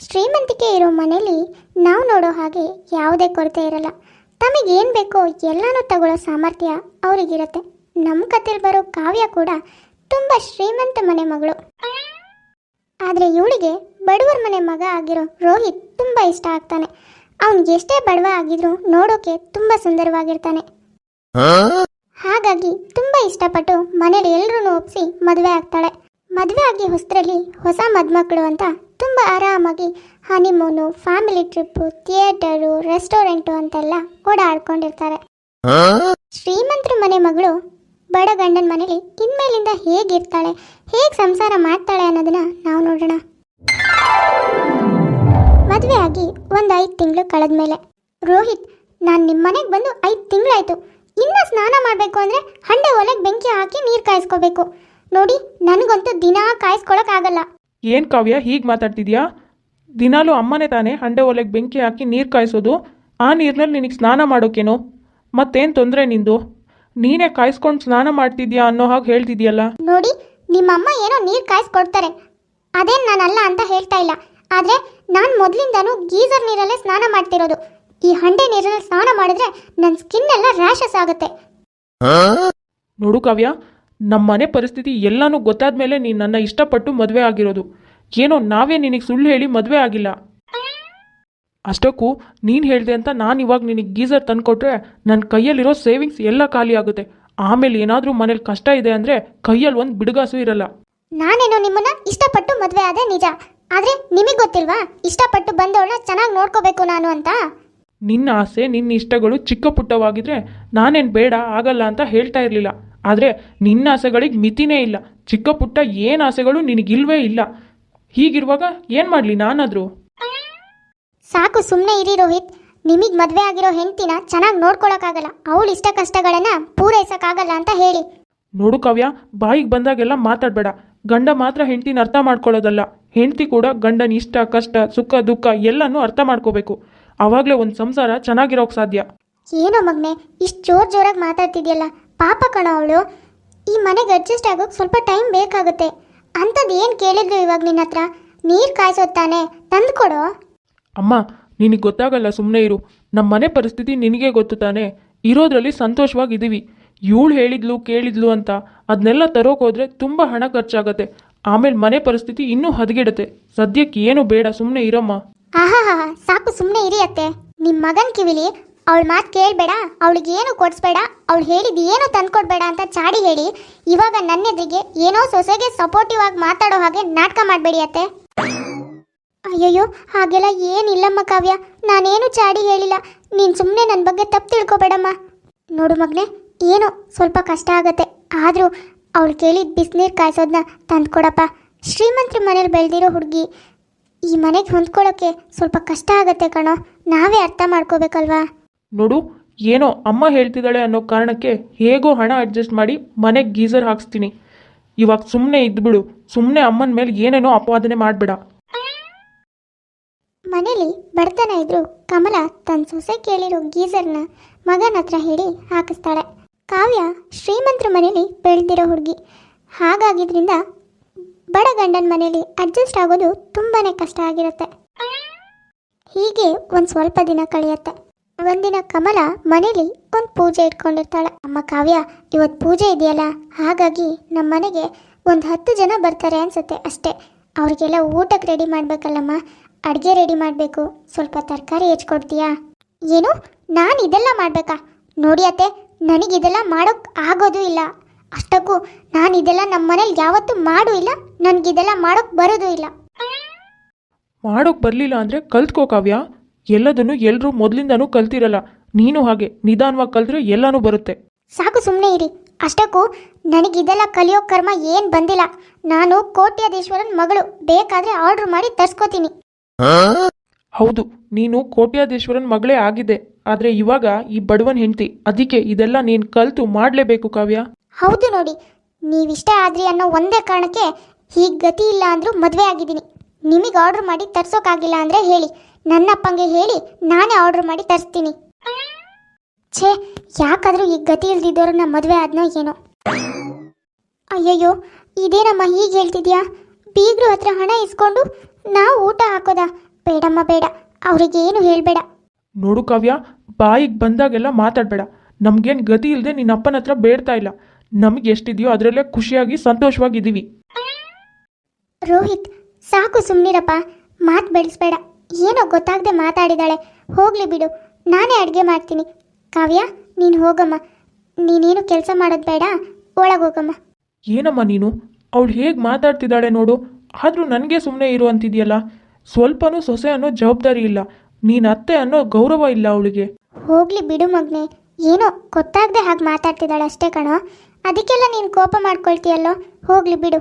ಶ್ರೀಮಂತಿಕೆ ಇರೋ ಮನೇಲಿ ನಾವು ನೋಡೋ ಹಾಗೆ ಯಾವುದೇ ಕೊರತೆ ಇರಲ್ಲ. ತಮಗೇನು ಬೇಕೋ ಎಲ್ಲನೂ ತಗೊಳ್ಳೋ ಸಾಮರ್ಥ್ಯ ಅವರಿಗಿರುತ್ತೆ. ನಮ್ಮ ಕಥೆಲಿ ಬರೋ ಕಾವ್ಯ ಕೂಡ ತುಂಬ ಶ್ರೀಮಂತ ಮನೆ ಮಗಳು. ಆದರೆ ಇವಳಿಗೆ ಬಡವರ ಮನೆ ಮಗ ಆಗಿರೋ ರೋಹಿತ್ ತುಂಬ ಇಷ್ಟ ಆಗ್ತಾನೆ. ಅವನಿಗೆ ಎಷ್ಟೇ ಬಡವ ಆಗಿದ್ರೂ ನೋಡೋಕೆ ತುಂಬ ಸುಂದರವಾಗಿರ್ತಾನೆ. ಹಾಗಾಗಿ ತುಂಬ ಇಷ್ಟಪಟ್ಟು ಮನೇಲಿ ಎಲ್ಲರೂ ಒಪ್ಪಿಸಿ ಮದುವೆ ಆಗ್ತಾಳೆ. ಮದುವೆ ಆಗಿ ಹೊಸದ್ರಲ್ಲಿ ಹೊಸ ಮದ್ಮಕ್ಕಳು ಅಂತ ತುಂಬ ಆರಾಮಾಗಿ honeymoon family trip theatre restaurant ಅಂತೆಲ್ಲ ಓಡಾಡ್ಕೊಂಡಿರ್ತಾರೆ. ಶ್ರೀಮಂತರ ಮನೆ ಮಗಳು ಬಡ ಗಂಡನ ಮನೇಲಿ ಇನ್ಮೇಲಿಂದ ಹೇಗಿರ್ತಾಳೆ, ಹೇಗೆ ಸಂಸಾರ ಮಾಡ್ತಾಳೆ ಅನ್ನೋದನ್ನ ನಾವು ನೋಡೋಣ. ಮದುವೆ ಆಗಿ ಒಂದು ಐದು ತಿಂಗಳು ಕಳೆದ್ಮೇಲೆ ರೋಹಿತ್, ನಾನು ನಿಮ್ಮ ಮನೆಗೆ ಬಂದು ಐದು ತಿಂಗಳಾಯ್ತು. ಇನ್ನು ಸ್ನಾನ ಮಾಡಬೇಕು ಅಂದರೆ ಹಂಡೆ ಒಲೆಗೆ ಬೆಂಕಿ ಹಾಕಿ ನೀರು ಕಾಯಿಸ್ಕೋಬೇಕು. ನೋಡಿ, ನನಗಂತೂ ದಿನಾ ಕಾಯಿಸ್ಕೊಳಕ್ಕಾಗಲ್ಲ ಏನು ಕಾವ್ಯ ಹೀಗೆ ಮಾತಾಡ್ತಿದ್ಯಾ? ದಿನಾಲೂ ಅಮ್ಮನೇ ತಾನೇ ಹಂಡೆ ಒಲೆಗೆ ಬೆಂಕಿ ಹಾಕಿ ನೀರು ಕಾಯಿಸೋದು. ಆ ನೀರಿನಲ್ಲಿ ನಿನಗೆ ಸ್ನಾನ ಮಾಡೋಕೇನು? ಮತ್ತೇನು ತೊಂದರೆ ನಿಂದು? ನೀನೇ ಕಾಯಿಸ್ಕೊಂಡು ಸ್ನಾನ ಮಾಡ್ತಿದ್ಯಾ ಅನ್ನೋ ಹಾಗೆ ಹೇಳ್ತಿದ್ಯಲ್ಲ? ನೋಡಿ ನಿಮ್ಮಮ್ಮ ಏನೋ ನೀರು ಕಾಯಿಸ್ಕೊಡ್ತಾರೆ. ಅದೇನು ನಾನಲ್ಲ ಅಂತ ಹೇಳ್ತಾ ಇಲ್ಲ. ಆದರೆ ನಾನು ಮೊದಲಿಂದನೂ ಗೀಸರ್ ನೀರಲ್ಲೇ ಸ್ನಾನ ಮಾಡ್ತಿರೋದು. ಈ ಹಂಡೆ ನೀರಲ್ಲಿ ಸ್ನಾನ ಮಾಡಿದ್ರೆ ನನ್ನ ಸ್ಕಿನ್ ಎಲ್ಲ ರ್ಯಾಷಸ್ ಆಗುತ್ತೆ. ನೋಡು ಕಾವ್ಯ ನಮ್ಮ ಮನೆ ಪರಿಸ್ಥಿತಿ ಎಲ್ಲನೂ ಗೊತ್ತಾದ ಮೇಲೆ ನೀನು ನನ್ನ ಇಷ್ಟಪಟ್ಟು ಮದುವೆ ಆಗಿರೋದು. ಏನೋ ನಾವೇ ನಿನಗೆ ಸುಳ್ಳು ಹೇಳಿ ಮದುವೆ ಆಗಿಲ್ಲ. ಅಷ್ಟಕ್ಕೂ ನೀನು ಹೇಳಿದೆ ಅಂತ ನಾನು ಇವಾಗ ನಿನಗೆ ಗೀಸರ್ ತಂದುಕೊಟ್ರೆ ನನ್ನ ಕೈಯಲ್ಲಿರೋ ಸೇವಿಂಗ್ಸ್ ಎಲ್ಲ ಖಾಲಿ ಆಗುತ್ತೆ. ಆಮೇಲೆ ಏನಾದರೂ ಮನೇಲಿ ಕಷ್ಟ ಇದೆ ಅಂದರೆ ಕೈಯಲ್ಲಿ ಒಂದು ಬಿಡುಗಾಸು ಇರಲ್ಲ. ನಾನೇನೋ ನಿಮ್ಮನ್ನ ಇಷ್ಟಪಟ್ಟು ಮದುವೆ ಆದ ನಿಜ. ಆದರೆ ನಿಮಗೆ ಗೊತ್ತಿಲ್ವಾ? ಇಷ್ಟಪಟ್ಟು ಬಂದವಳನ್ನ ಚೆನ್ನಾಗಿ ನೋಡ್ಕೋಬೇಕು ನಾನು ಅಂತ. ನಿನ್ನ ಆಸೆ ನಿನ್ನ ಇಷ್ಟಗಳು ಚಿಕ್ಕ ಪುಟ್ಟವಾಗಿದ್ರೆ ನಾನೇನು ಬೇಡ ಆಗಲ್ಲ ಅಂತ ಹೇಳ್ತಾ ಇರಲಿಲ್ಲ. ಆದರೆ ನಿನ್ನ ಆಸೆಗಳಿಗೆ ಮಿತಿನೇ ಇಲ್ಲ. ಚಿಕ್ಕ ಪುಟ್ಟ ಏನು ಆಸೆಗಳು ನಿನಗಿಲ್ವೇ ಇಲ್ಲ. ಹೀಗಿರುವಾಗ ಏನು ಮಾಡಲಿ ನಾನಾದರೂ? ಸಾಕು ಸುಮ್ಮನೆ ಇರಿ ರೋಹಿತ್. ನಿಮಗೆ ಮದುವೆ ಆಗಿರೋ ಹೆಂಡ್ತಿನ ಚೆನ್ನಾಗಿ ನೋಡ್ಕೊಳಕ್ಕಾಗಲ್ಲ. ಅವಳು ಇಷ್ಟ ಕಷ್ಟಗಳನ್ನು ಪೂರೈಸೋಕ್ಕಾಗಲ್ಲ ಅಂತ ಹೇಳಿ. ನೋಡು ಕಾವ್ಯ ಬಾಯಿಗೆ ಬಂದಾಗೆಲ್ಲ ಮಾತಾಡಬೇಡ. ಗಂಡ ಮಾತ್ರ ಹೆಂಡತಿನ ಅರ್ಥ ಮಾಡ್ಕೊಳ್ಳೋದಲ್ಲ. ಹೆಂಡತಿ ಕೂಡ ಗಂಡನ ಇಷ್ಟ ಕಷ್ಟ ಸುಖ ದುಃಖ ಎಲ್ಲನೂ ಅರ್ಥ ಮಾಡ್ಕೋಬೇಕು. ಆವಾಗಲೇ ಒಂದು ಸಂಸಾರ ಚೆನ್ನಾಗಿರೋಕೆ ಸಾಧ್ಯ. ಏನೋ ಮಗ್ನೆ ಇಷ್ಟು ಜೋರ್ ಜೋರಾಗಿ ಮಾತಾಡ್ತಿದ್ಯಲ್ಲ. ಪಾಪ ಕಣ ಅವಳು. ಈ ಮನೆಗೆ ಅಡ್ಜಸ್ಟ್ ಆಗೋಕೆ ಸ್ವಲ್ಪ ಟೈಮ್ ಬೇಕಾಗುತ್ತೆ. ಅಂಥದ್ದು ಏನು ಕೇಳಿದ್ರು ಇವಾಗ ನಿನ್ನ ಹತ್ರ? ನೀರು ಕಾಯಿಸೋದು ತಂದುಕೊಡು ತಂದ್ಕೊಡೋ ಅಮ್ಮ ನಿನಗೆ ಗೊತ್ತಾಗಲ್ಲ ಸುಮ್ಮನೆ ಇರು. ನಮ್ಮ ಮನೆ ಪರಿಸ್ಥಿತಿ ನಿನಗೆ ಗೊತ್ತು ತಾನೆ? ಇರೋದ್ರಲ್ಲಿ ಸಂತೋಷವಾಗಿದ್ದೀವಿ. ಇವಳು ಹೇಳಿದ್ಲು ಕೇಳಿದ್ಲು ಅಂತ. ಅದನ್ನೆಲ್ಲ ತರೋಕೆ ಹೋದ್ರೆ ತುಂಬ ಹಣ ಖರ್ಚಾಗತ್ತೆ. ಆಮೇಲೆ ಮನೆ ಪರಿಸ್ಥಿತಿ ಇನ್ನೂ ಹದಗೆಡುತ್ತೆ. ಸದ್ಯಕ್ಕೆ ಏನು ಬೇಡ ಸುಮ್ಮನೆ ಇರಮ್ಮ. ಆಹಾ ಸಾಕು ಸುಮ್ಮನೆ ಇರಿ ಅತ್ತೆ. ನಿಮ್ಮ ಮಗನ ಕಿವಿಲಿ ಅವಳ ಮಾತು ಕೇಳಬೇಡ, ಅವಳಿಗೆ ಏನು ಕೊಡಿಸ್ಬೇಡ, ಅವಳು ಹೇಳಿದ ಏನು ತಂದ್ಕೊಡ್ಬೇಡ ಅಂತ ಚಾಡಿ ಹೇಳಿ ಇವಾಗ ನನ್ನ ಎದುರಿಗೆ ಏನೋ ಸೊಸೆಗೆ ಸಪೋರ್ಟಿವ್ ಆಗಿ ಮಾತಾಡೋ ಹಾಗೆ ನಾಟಕ ಮಾಡಬೇಡಿ ಅತ್ತೆ. ಅಯ್ಯಯ್ಯೋ, ಹಾಗೆಲ್ಲ ಏನಿಲ್ಲಮ್ಮ ಕಾವ್ಯ, ನಾನೇನು ಚಾಡಿ ಹೇಳಿಲ್ಲ, ನೀನು ಸುಮ್ಮನೆ ನನ್ನ ಬಗ್ಗೆ ತಪ್ಪು ತಿಳ್ಕೊಬೇಡಮ್ಮ. ನೋಡು ಮಗನೇ, ಏನೋ ಸ್ವಲ್ಪ ಕಷ್ಟ ಆಗತ್ತೆ, ಆದರೂ ಅವಳು ಕೇಳಿದ ಬಿಸಿನೀರು ಕಾಯಿಸೋದನ್ನ ತಂದ್ಕೊಡಪ್ಪ. ಶ್ರೀಮಂತರ ಮನೇಲಿ ಬೆಳೆದಿರೋ ಹುಡುಗಿ ಈ ಮನೆಗೆ ಹೊಂದ್ಕೊಳ್ಳೋಕ್ಕೆ ಸ್ವಲ್ಪ ಕಷ್ಟ ಆಗತ್ತೆ ಕಣೋ, ನಾವೇ ಅರ್ಥ ಮಾಡ್ಕೋಬೇಕಲ್ವಾ? ನೋಡು, ಏನೋ ಅಮ್ಮ ಹೇಳ್ತಿದ್ದಾಳೆ ಅನ್ನೋ ಕಾರಣಕ್ಕೆ ಹೇಗೋ ಹಣ ಅಡ್ಜಸ್ಟ್ ಮಾಡಿ ಮನೆಗೆ ಗೀಸರ್ ಹಾಕ್ಸ್ತೀನಿ. ಇವಾಗ ಸುಮ್ಮನೆ ಇದ್ಬಿಡು. ಸುಮ್ಮನೆ ಅಮ್ಮನ ಮೇಲೆ ಏನೇನೋ ಅಪವಾದನೆ ಮಾಡಬೇಡ. ಮನೆಯಲ್ಲಿ ಬಡತನ ಇದ್ರು ಕಮಲ ತನ್ನ ಸೊಸೆ ಕೇಳಿರೋ ಗೀಸರ್ನ ಮಗನ ಹತ್ರ ಹೇಳಿ ಹಾಕಿಸ್ತಾಳೆ. ಕಾವ್ಯ ಶ್ರೀಮಂತರ ಮನೇಲಿ ಬೆಳೆದಿರೋ ಹುಡುಗಿ. ಹಾಗಾಗಿದ್ರಿಂದ ಬಡ ಗಂಡನ ಮನೇಲಿ ಅಡ್ಜಸ್ಟ್ ಆಗೋದು ತುಂಬಾ ಕಷ್ಟ ಆಗಿರುತ್ತೆ. ಹೀಗೆ ಒಂದು ಸ್ವಲ್ಪ ದಿನ ಕಳೆಯುತ್ತೆ. ಒಂದಿನ ಕಮಲ ಮನೇಲಿ ಒಂದು ಪೂಜೆ ಇಟ್ಕೊಂಡಿರ್ತಾಳೆ. ಅಮ್ಮ ಕಾವ್ಯ ಇವತ್ತು ಪೂಜೆ ಇದೆಯಲ್ಲ? ಹಾಗಾಗಿ ನಮ್ಮ ಮನೆಗೆ ಒಂದು ಹತ್ತು ಜನ ಬರ್ತಾರೆ ಅನ್ಸುತ್ತೆ ಅಷ್ಟೇ. ಅವ್ರಿಗೆಲ್ಲ ಊಟಕ್ಕೆ ರೆಡಿ ಮಾಡಬೇಕಲ್ಲಮ್ಮ? ಅಡುಗೆ ರೆಡಿ ಮಾಡಬೇಕು. ಸ್ವಲ್ಪ ತರಕಾರಿ ಹೆಚ್ಕೊಡ್ತೀಯಾ? ಏನು? ನಾನು ಇದೆಲ್ಲ ಮಾಡಬೇಕಾ? ನೋಡಿ ಅತ್ತೆ ನನಗಿದೆಲ್ಲ ಮಾಡೋಕ್ಕೆ ಆಗೋದು ಇಲ್ಲ. ಅಷ್ಟಕ್ಕೂ ನಾನು ಇದೆಲ್ಲ ನಮ್ಮ ಮನೇಲಿ ಯಾವತ್ತೂ ಮಾಡೂ ಇಲ್ಲ. ನನಗಿದೆಲ್ಲ ಮಾಡೋಕ್ಕೆ ಬರೋದು ಇಲ್ಲ. ಮಾಡೋಕೆ ಬರಲಿಲ್ಲ ಅಂದರೆ ಕಲ್ತ್ಕೋ ಕಾವ್ಯ. ಎಲ್ಲದನ್ನು ಎಲ್ಲರೂ ಮೊದಲಿಂದನೂ ಕಲ್ತಿರಲ್ಲ. ನೀನು ಹಾಗೆ ನಿಧಾನವಾಗಿ ಕಲ್ತ್ರೆ ಎಲ್ಲನೂ ಬರುತ್ತೆ. ಸಾಕು ಸುಮ್ಮನೆ ಇರಿ. ಅಷ್ಟಕ್ಕೂ ನನಗಿದೆಲ್ಲ ಕಲಿಯೋ ಕರ್ಮ ಏನು ಬಂದಿಲ್ಲ. ನಾನು ಕೋಟ್ಯಾಧೀಶ್ವರನ್ ಮಗಳು. ಬೇಕಾದ್ರೆ ಆರ್ಡರ್ ಮಾಡಿ ತರ್ಸ್ಕೊತೀನಿ. ಹೌದು ನೀನು ಕೋಟ್ಯಾಧೀಶ್ವರನ್ ಮಗಳೇ ಆಗಿದೆ. ಆದರೆ ಇವಾಗ ಈ ಬಡವನ್ ಹೆಂಡತಿ ಅದಕ್ಕೆ ಇದೆಲ್ಲ ನೀನು ಕಲ್ತು ಮಾಡಲೇಬೇಕು ಕಾವ್ಯ. ಹೌದು ನೋಡಿ ನೀವಿಷ್ಟ ಆದ್ರಿ ಅನ್ನೋ ಒಂದೇ ಕಾರಣಕ್ಕೆ ಹೀಗೆ ಗತಿ ಇಲ್ಲ ಅಂದ್ರೂ ಮದುವೆ ಆಗಿದ್ದೀನಿ. ನಿಮಗೆ ಆರ್ಡರ್ ಮಾಡಿ ತರ್ಸೋಕ್ಕಾಗಿಲ್ಲ ಅಂದರೆ ಹೇಳಿ. ನನ್ನ ಅಪ್ಪಂಗೆ ಹೇಳಿ ನಾನೇ ಆರ್ಡರ್ ಮಾಡಿ ತರಿಸ್ತೀನಿ. ಛೇ ಯಾಕಾದರೂ ಈ ಗತಿ ಇಲ್ದಿದ್ದವ್ರನ್ನ ಮದುವೆ ಆದ್ನೋ ಏನೋ. ಅಯ್ಯಯ್ಯೋ ಇದೇನಮ್ಮ ಹೀಗೆ ಹೇಳ್ತಿದ್ಯಾ? ಬೀಗ್ರು ಹತ್ರ ಹಣ ಇಸ್ಕೊಂಡು ನಾವು ಊಟ ಹಾಕೋದಾ? ಬೇಡಮ್ಮ ಬೇಡ. ಅವರಿಗೆ ಏನು ಹೇಳಬೇಡ. ನೋಡು ಕಾವ್ಯ ಬಾಯಿಗೆ ಬಂದಾಗೆಲ್ಲ ಮಾತಾಡಬೇಡ. ನಮ್ಗೇನು ಗತಿ ಇಲ್ಲದೆ ನಿನ್ನ ಅಪ್ಪನ ಹತ್ರ ಬೇಡ್ತಾ ಇಲ್ಲ. ನಮಗೆ ಎಷ್ಟಿದೆಯೋ ಅದರಲ್ಲೇ ಖುಷಿಯಾಗಿ ಸಂತೋಷವಾಗಿದ್ದೀವಿ. ರೋಹಿತ್ ಸಾಕು ಸುಮ್ಮನಿರಪ್ಪ ಮಾತು ಬೆಳೆಸ್ಬೇಡ. ಏನೋ ಗೊತ್ತಾಗದೆ ಮಾತಾಡಿದಾಳೆ. ಹೋಗ್ಲಿ ಬಿಡು ನಾನೇ ಅಡುಗೆ ಮಾಡ್ತೀನಿ. ಕಾವ್ಯ ನೀನು ಹೋಗಮ್ಮ. ನೀನೇನು ಕೆಲಸ ಮಾಡೋದು ಬೇಡ ಒಳಗೋಗಮ್ಮ ಏನಮ್ಮ ನೀನು? ಅವಳು ಹೇಗೆ ಮಾತಾಡ್ತಿದ್ದಾಳೆ ನೋಡು. ಆದರೂ ನನಗೆ ಸುಮ್ಮನೆ ಇರು ಅಂತಿದೆಯಲ್ಲ. ಸ್ವಲ್ಪನೂ ಸೊಸೆ ಅನ್ನೋ ಜವಾಬ್ದಾರಿ ಇಲ್ಲ. ನೀನು ಅತ್ತೆ ಅನ್ನೋ ಗೌರವ ಇಲ್ಲ ಅವಳಿಗೆ. ಹೋಗ್ಲಿ ಬಿಡು ಮಗ್ನೆ. ಏನೋ ಗೊತ್ತಾಗದೆ ಹಾಗೆ ಮಾತಾಡ್ತಿದ್ದಾಳೆ ಅಷ್ಟೇ ಕಣೋ. ಅದಕ್ಕೆಲ್ಲ ನೀನು ಕೋಪ ಮಾಡ್ಕೊಳ್ತೀಯಲ್ಲೋ? ಹೋಗ್ಲಿ ಬಿಡು.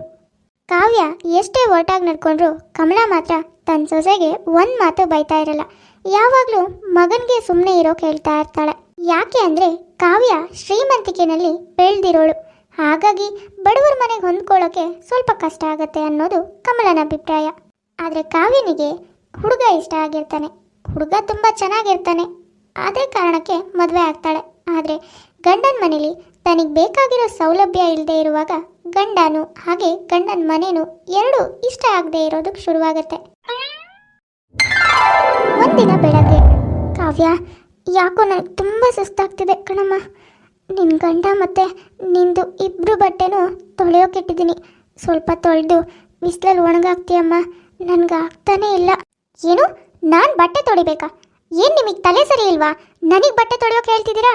ಕಾವ್ಯ ಎಷ್ಟೇ ಒಟ್ಟಾಗಿ ನಡ್ಕೊಂಡ್ರು ಕಮಲಾ ಮಾತ್ರ ತನ್ನ ಸೊಸೆಗೆ ಒಂದು ಮಾತು ಬೈತಾ ಇರಲ್ಲ. ಯಾವಾಗಲೂ ಮಗನಿಗೆ ಸುಮ್ಮನೆ ಇರೋಕೆ ಹೇಳ್ತಾ ಇರ್ತಾಳೆ. ಯಾಕೆ ಅಂದರೆ ಕಾವ್ಯ ಶ್ರೀಮಂತಿಕೆನಲ್ಲಿ ಬೆಳೆದಿರೋಳು. ಹಾಗಾಗಿ ಬಡವರ ಮನೆಗೆ ಹೊಂದ್ಕೊಳ್ಳೋಕೆ ಸ್ವಲ್ಪ ಕಷ್ಟ ಆಗುತ್ತೆ ಅನ್ನೋದು ಕಮಲನ ಅಭಿಪ್ರಾಯ. ಆದರೆ ಕಾವ್ಯನಿಗೆ ಹುಡುಗ ಇಷ್ಟ ಆಗಿರ್ತಾನೆ. ಹುಡುಗ ತುಂಬ ಚೆನ್ನಾಗಿರ್ತಾನೆ. ಅದೇ ಕಾರಣಕ್ಕೆ ಮದುವೆ ಆಗ್ತಾಳೆ. ಆದರೆ ಗಂಡನ ಮನೇಲಿ ತನಗೆ ಬೇಕಾಗಿರೋ ಸೌಲಭ್ಯ ಇಲ್ಲದೆ ಇರುವಾಗ ಗಂಡನು ಹಾಗೆ ಗಂಡನ ಮನೇನು ಎರಡೂ ಇಷ್ಟ ಆಗದೆ ಇರೋದಕ್ಕೆ ಶುರುವಾಗತ್ತೆ. ಒಂದಿನ ಬೆಳಗ್ಗೆ, ಕಾವ್ಯ, ಯಾಕೋ ನನಗೆ ತುಂಬ ಸುಸ್ತಾಗ್ತಿದೆ ಕಣಮ್ಮ. ನಿನ್ನ ಗಂಡ ಮತ್ತೆ ನಿಂದು ಇಬ್ಬರು ಬಟ್ಟೆನೂ ತೊಳೆಯೋಕಿಟ್ಟಿದ್ದೀನಿ ಸ್ವಲ್ಪ ತೊಳೆದು ಬಿಸಿಲಲ್ಲಿ ಒಣಗಾಕ್ತೀಯಮ್ಮ. ನನಗೆ ಆಗ್ತಾನೇ ಇಲ್ಲ. ಏನು? ನಾನು ಬಟ್ಟೆ ತೊಳಿಬೇಕಾ? ಏನು ನಿಮಗೆ ತಲೆ ಸರಿ ಇಲ್ವಾ? ನನಗೆ ಬಟ್ಟೆ ತೊಳೆಯೋಕೆ ಹೇಳ್ತಿದ್ದೀರಾ?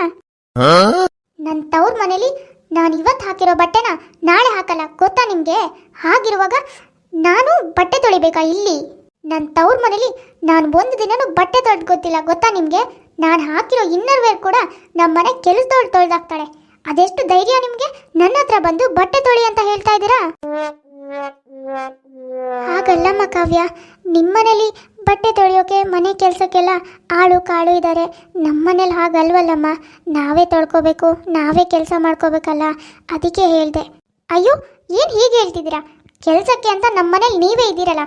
ನನ್ನ ತವ್ರ ಮನೇಲಿ ನಾನು ಇವತ್ತು ಹಾಕಿರೋ ಬಟ್ಟೆನ ನಾಳೆ ಹಾಕಲ್ಲ, ಗೊತ್ತಾ ನಿಮಗೆ? ಹಾಗಿರುವಾಗ ನಾನು ಬಟ್ಟೆ ತೊಳಿಬೇಕಾ ಇಲ್ಲಿ? ನನ್ನ ತವ್ರ ಮನೇಲಿ ನಾನು ಒಂದು ದಿನನೂ ಬಟ್ಟೆ ತೊಳೆದು ಗೊತ್ತಿಲ್ಲ, ಗೊತ್ತಾ ನಿಮಗೆ? ನಾನು ಹಾಕಿರೋ ಇನ್ನರ್ ವೇರ್ ಕೂಡ ನಮ್ಮ ಮನೆ ಕೆಲಸದವಳು ತೊಳೆದಾಕ್ತಾಳೆ. ಅದೆಷ್ಟು ಧೈರ್ಯ ನಿಮಗೆ? ನನ್ನ ಹತ್ರ ಬಂದು ಬಟ್ಟೆ ತೊಳಿ ಅಂತ ಹೇಳ್ತಾ ಇದ್ದೀರಾ? ಹಾಗಲ್ಲಮ್ಮ ಕಾವ್ಯ ನಿಮ್ಮನೇಲಿ ಬಟ್ಟೆ ತೊಳೆಯೋಕೆ, ಮನೆ ಕೆಲಸಕ್ಕೆಲ್ಲ ಆಳು ಕಾಳು ಇದ್ದಾರೆ ನಮ್ಮನೇಲಿ ಹಾಗಲ್ವಲ್ಲಮ್ಮ? ನಾವೇ ತೊಳ್ಕೊಬೇಕು, ನಾವೇ ಕೆಲಸ ಮಾಡ್ಕೋಬೇಕಲ್ಲ? ಅದಕ್ಕೆ ಹೇಳಿದೆ. ಅಯ್ಯೋ, ಏನು ಹೀಗೆ ಹೇಳ್ತಿದ್ದೀರಾ? ಕೆಲಸಕ್ಕೆ ಅಂತ ನಮ್ಮನೇಲಿ ನೀವೇ ಇದ್ದೀರಲ್ಲ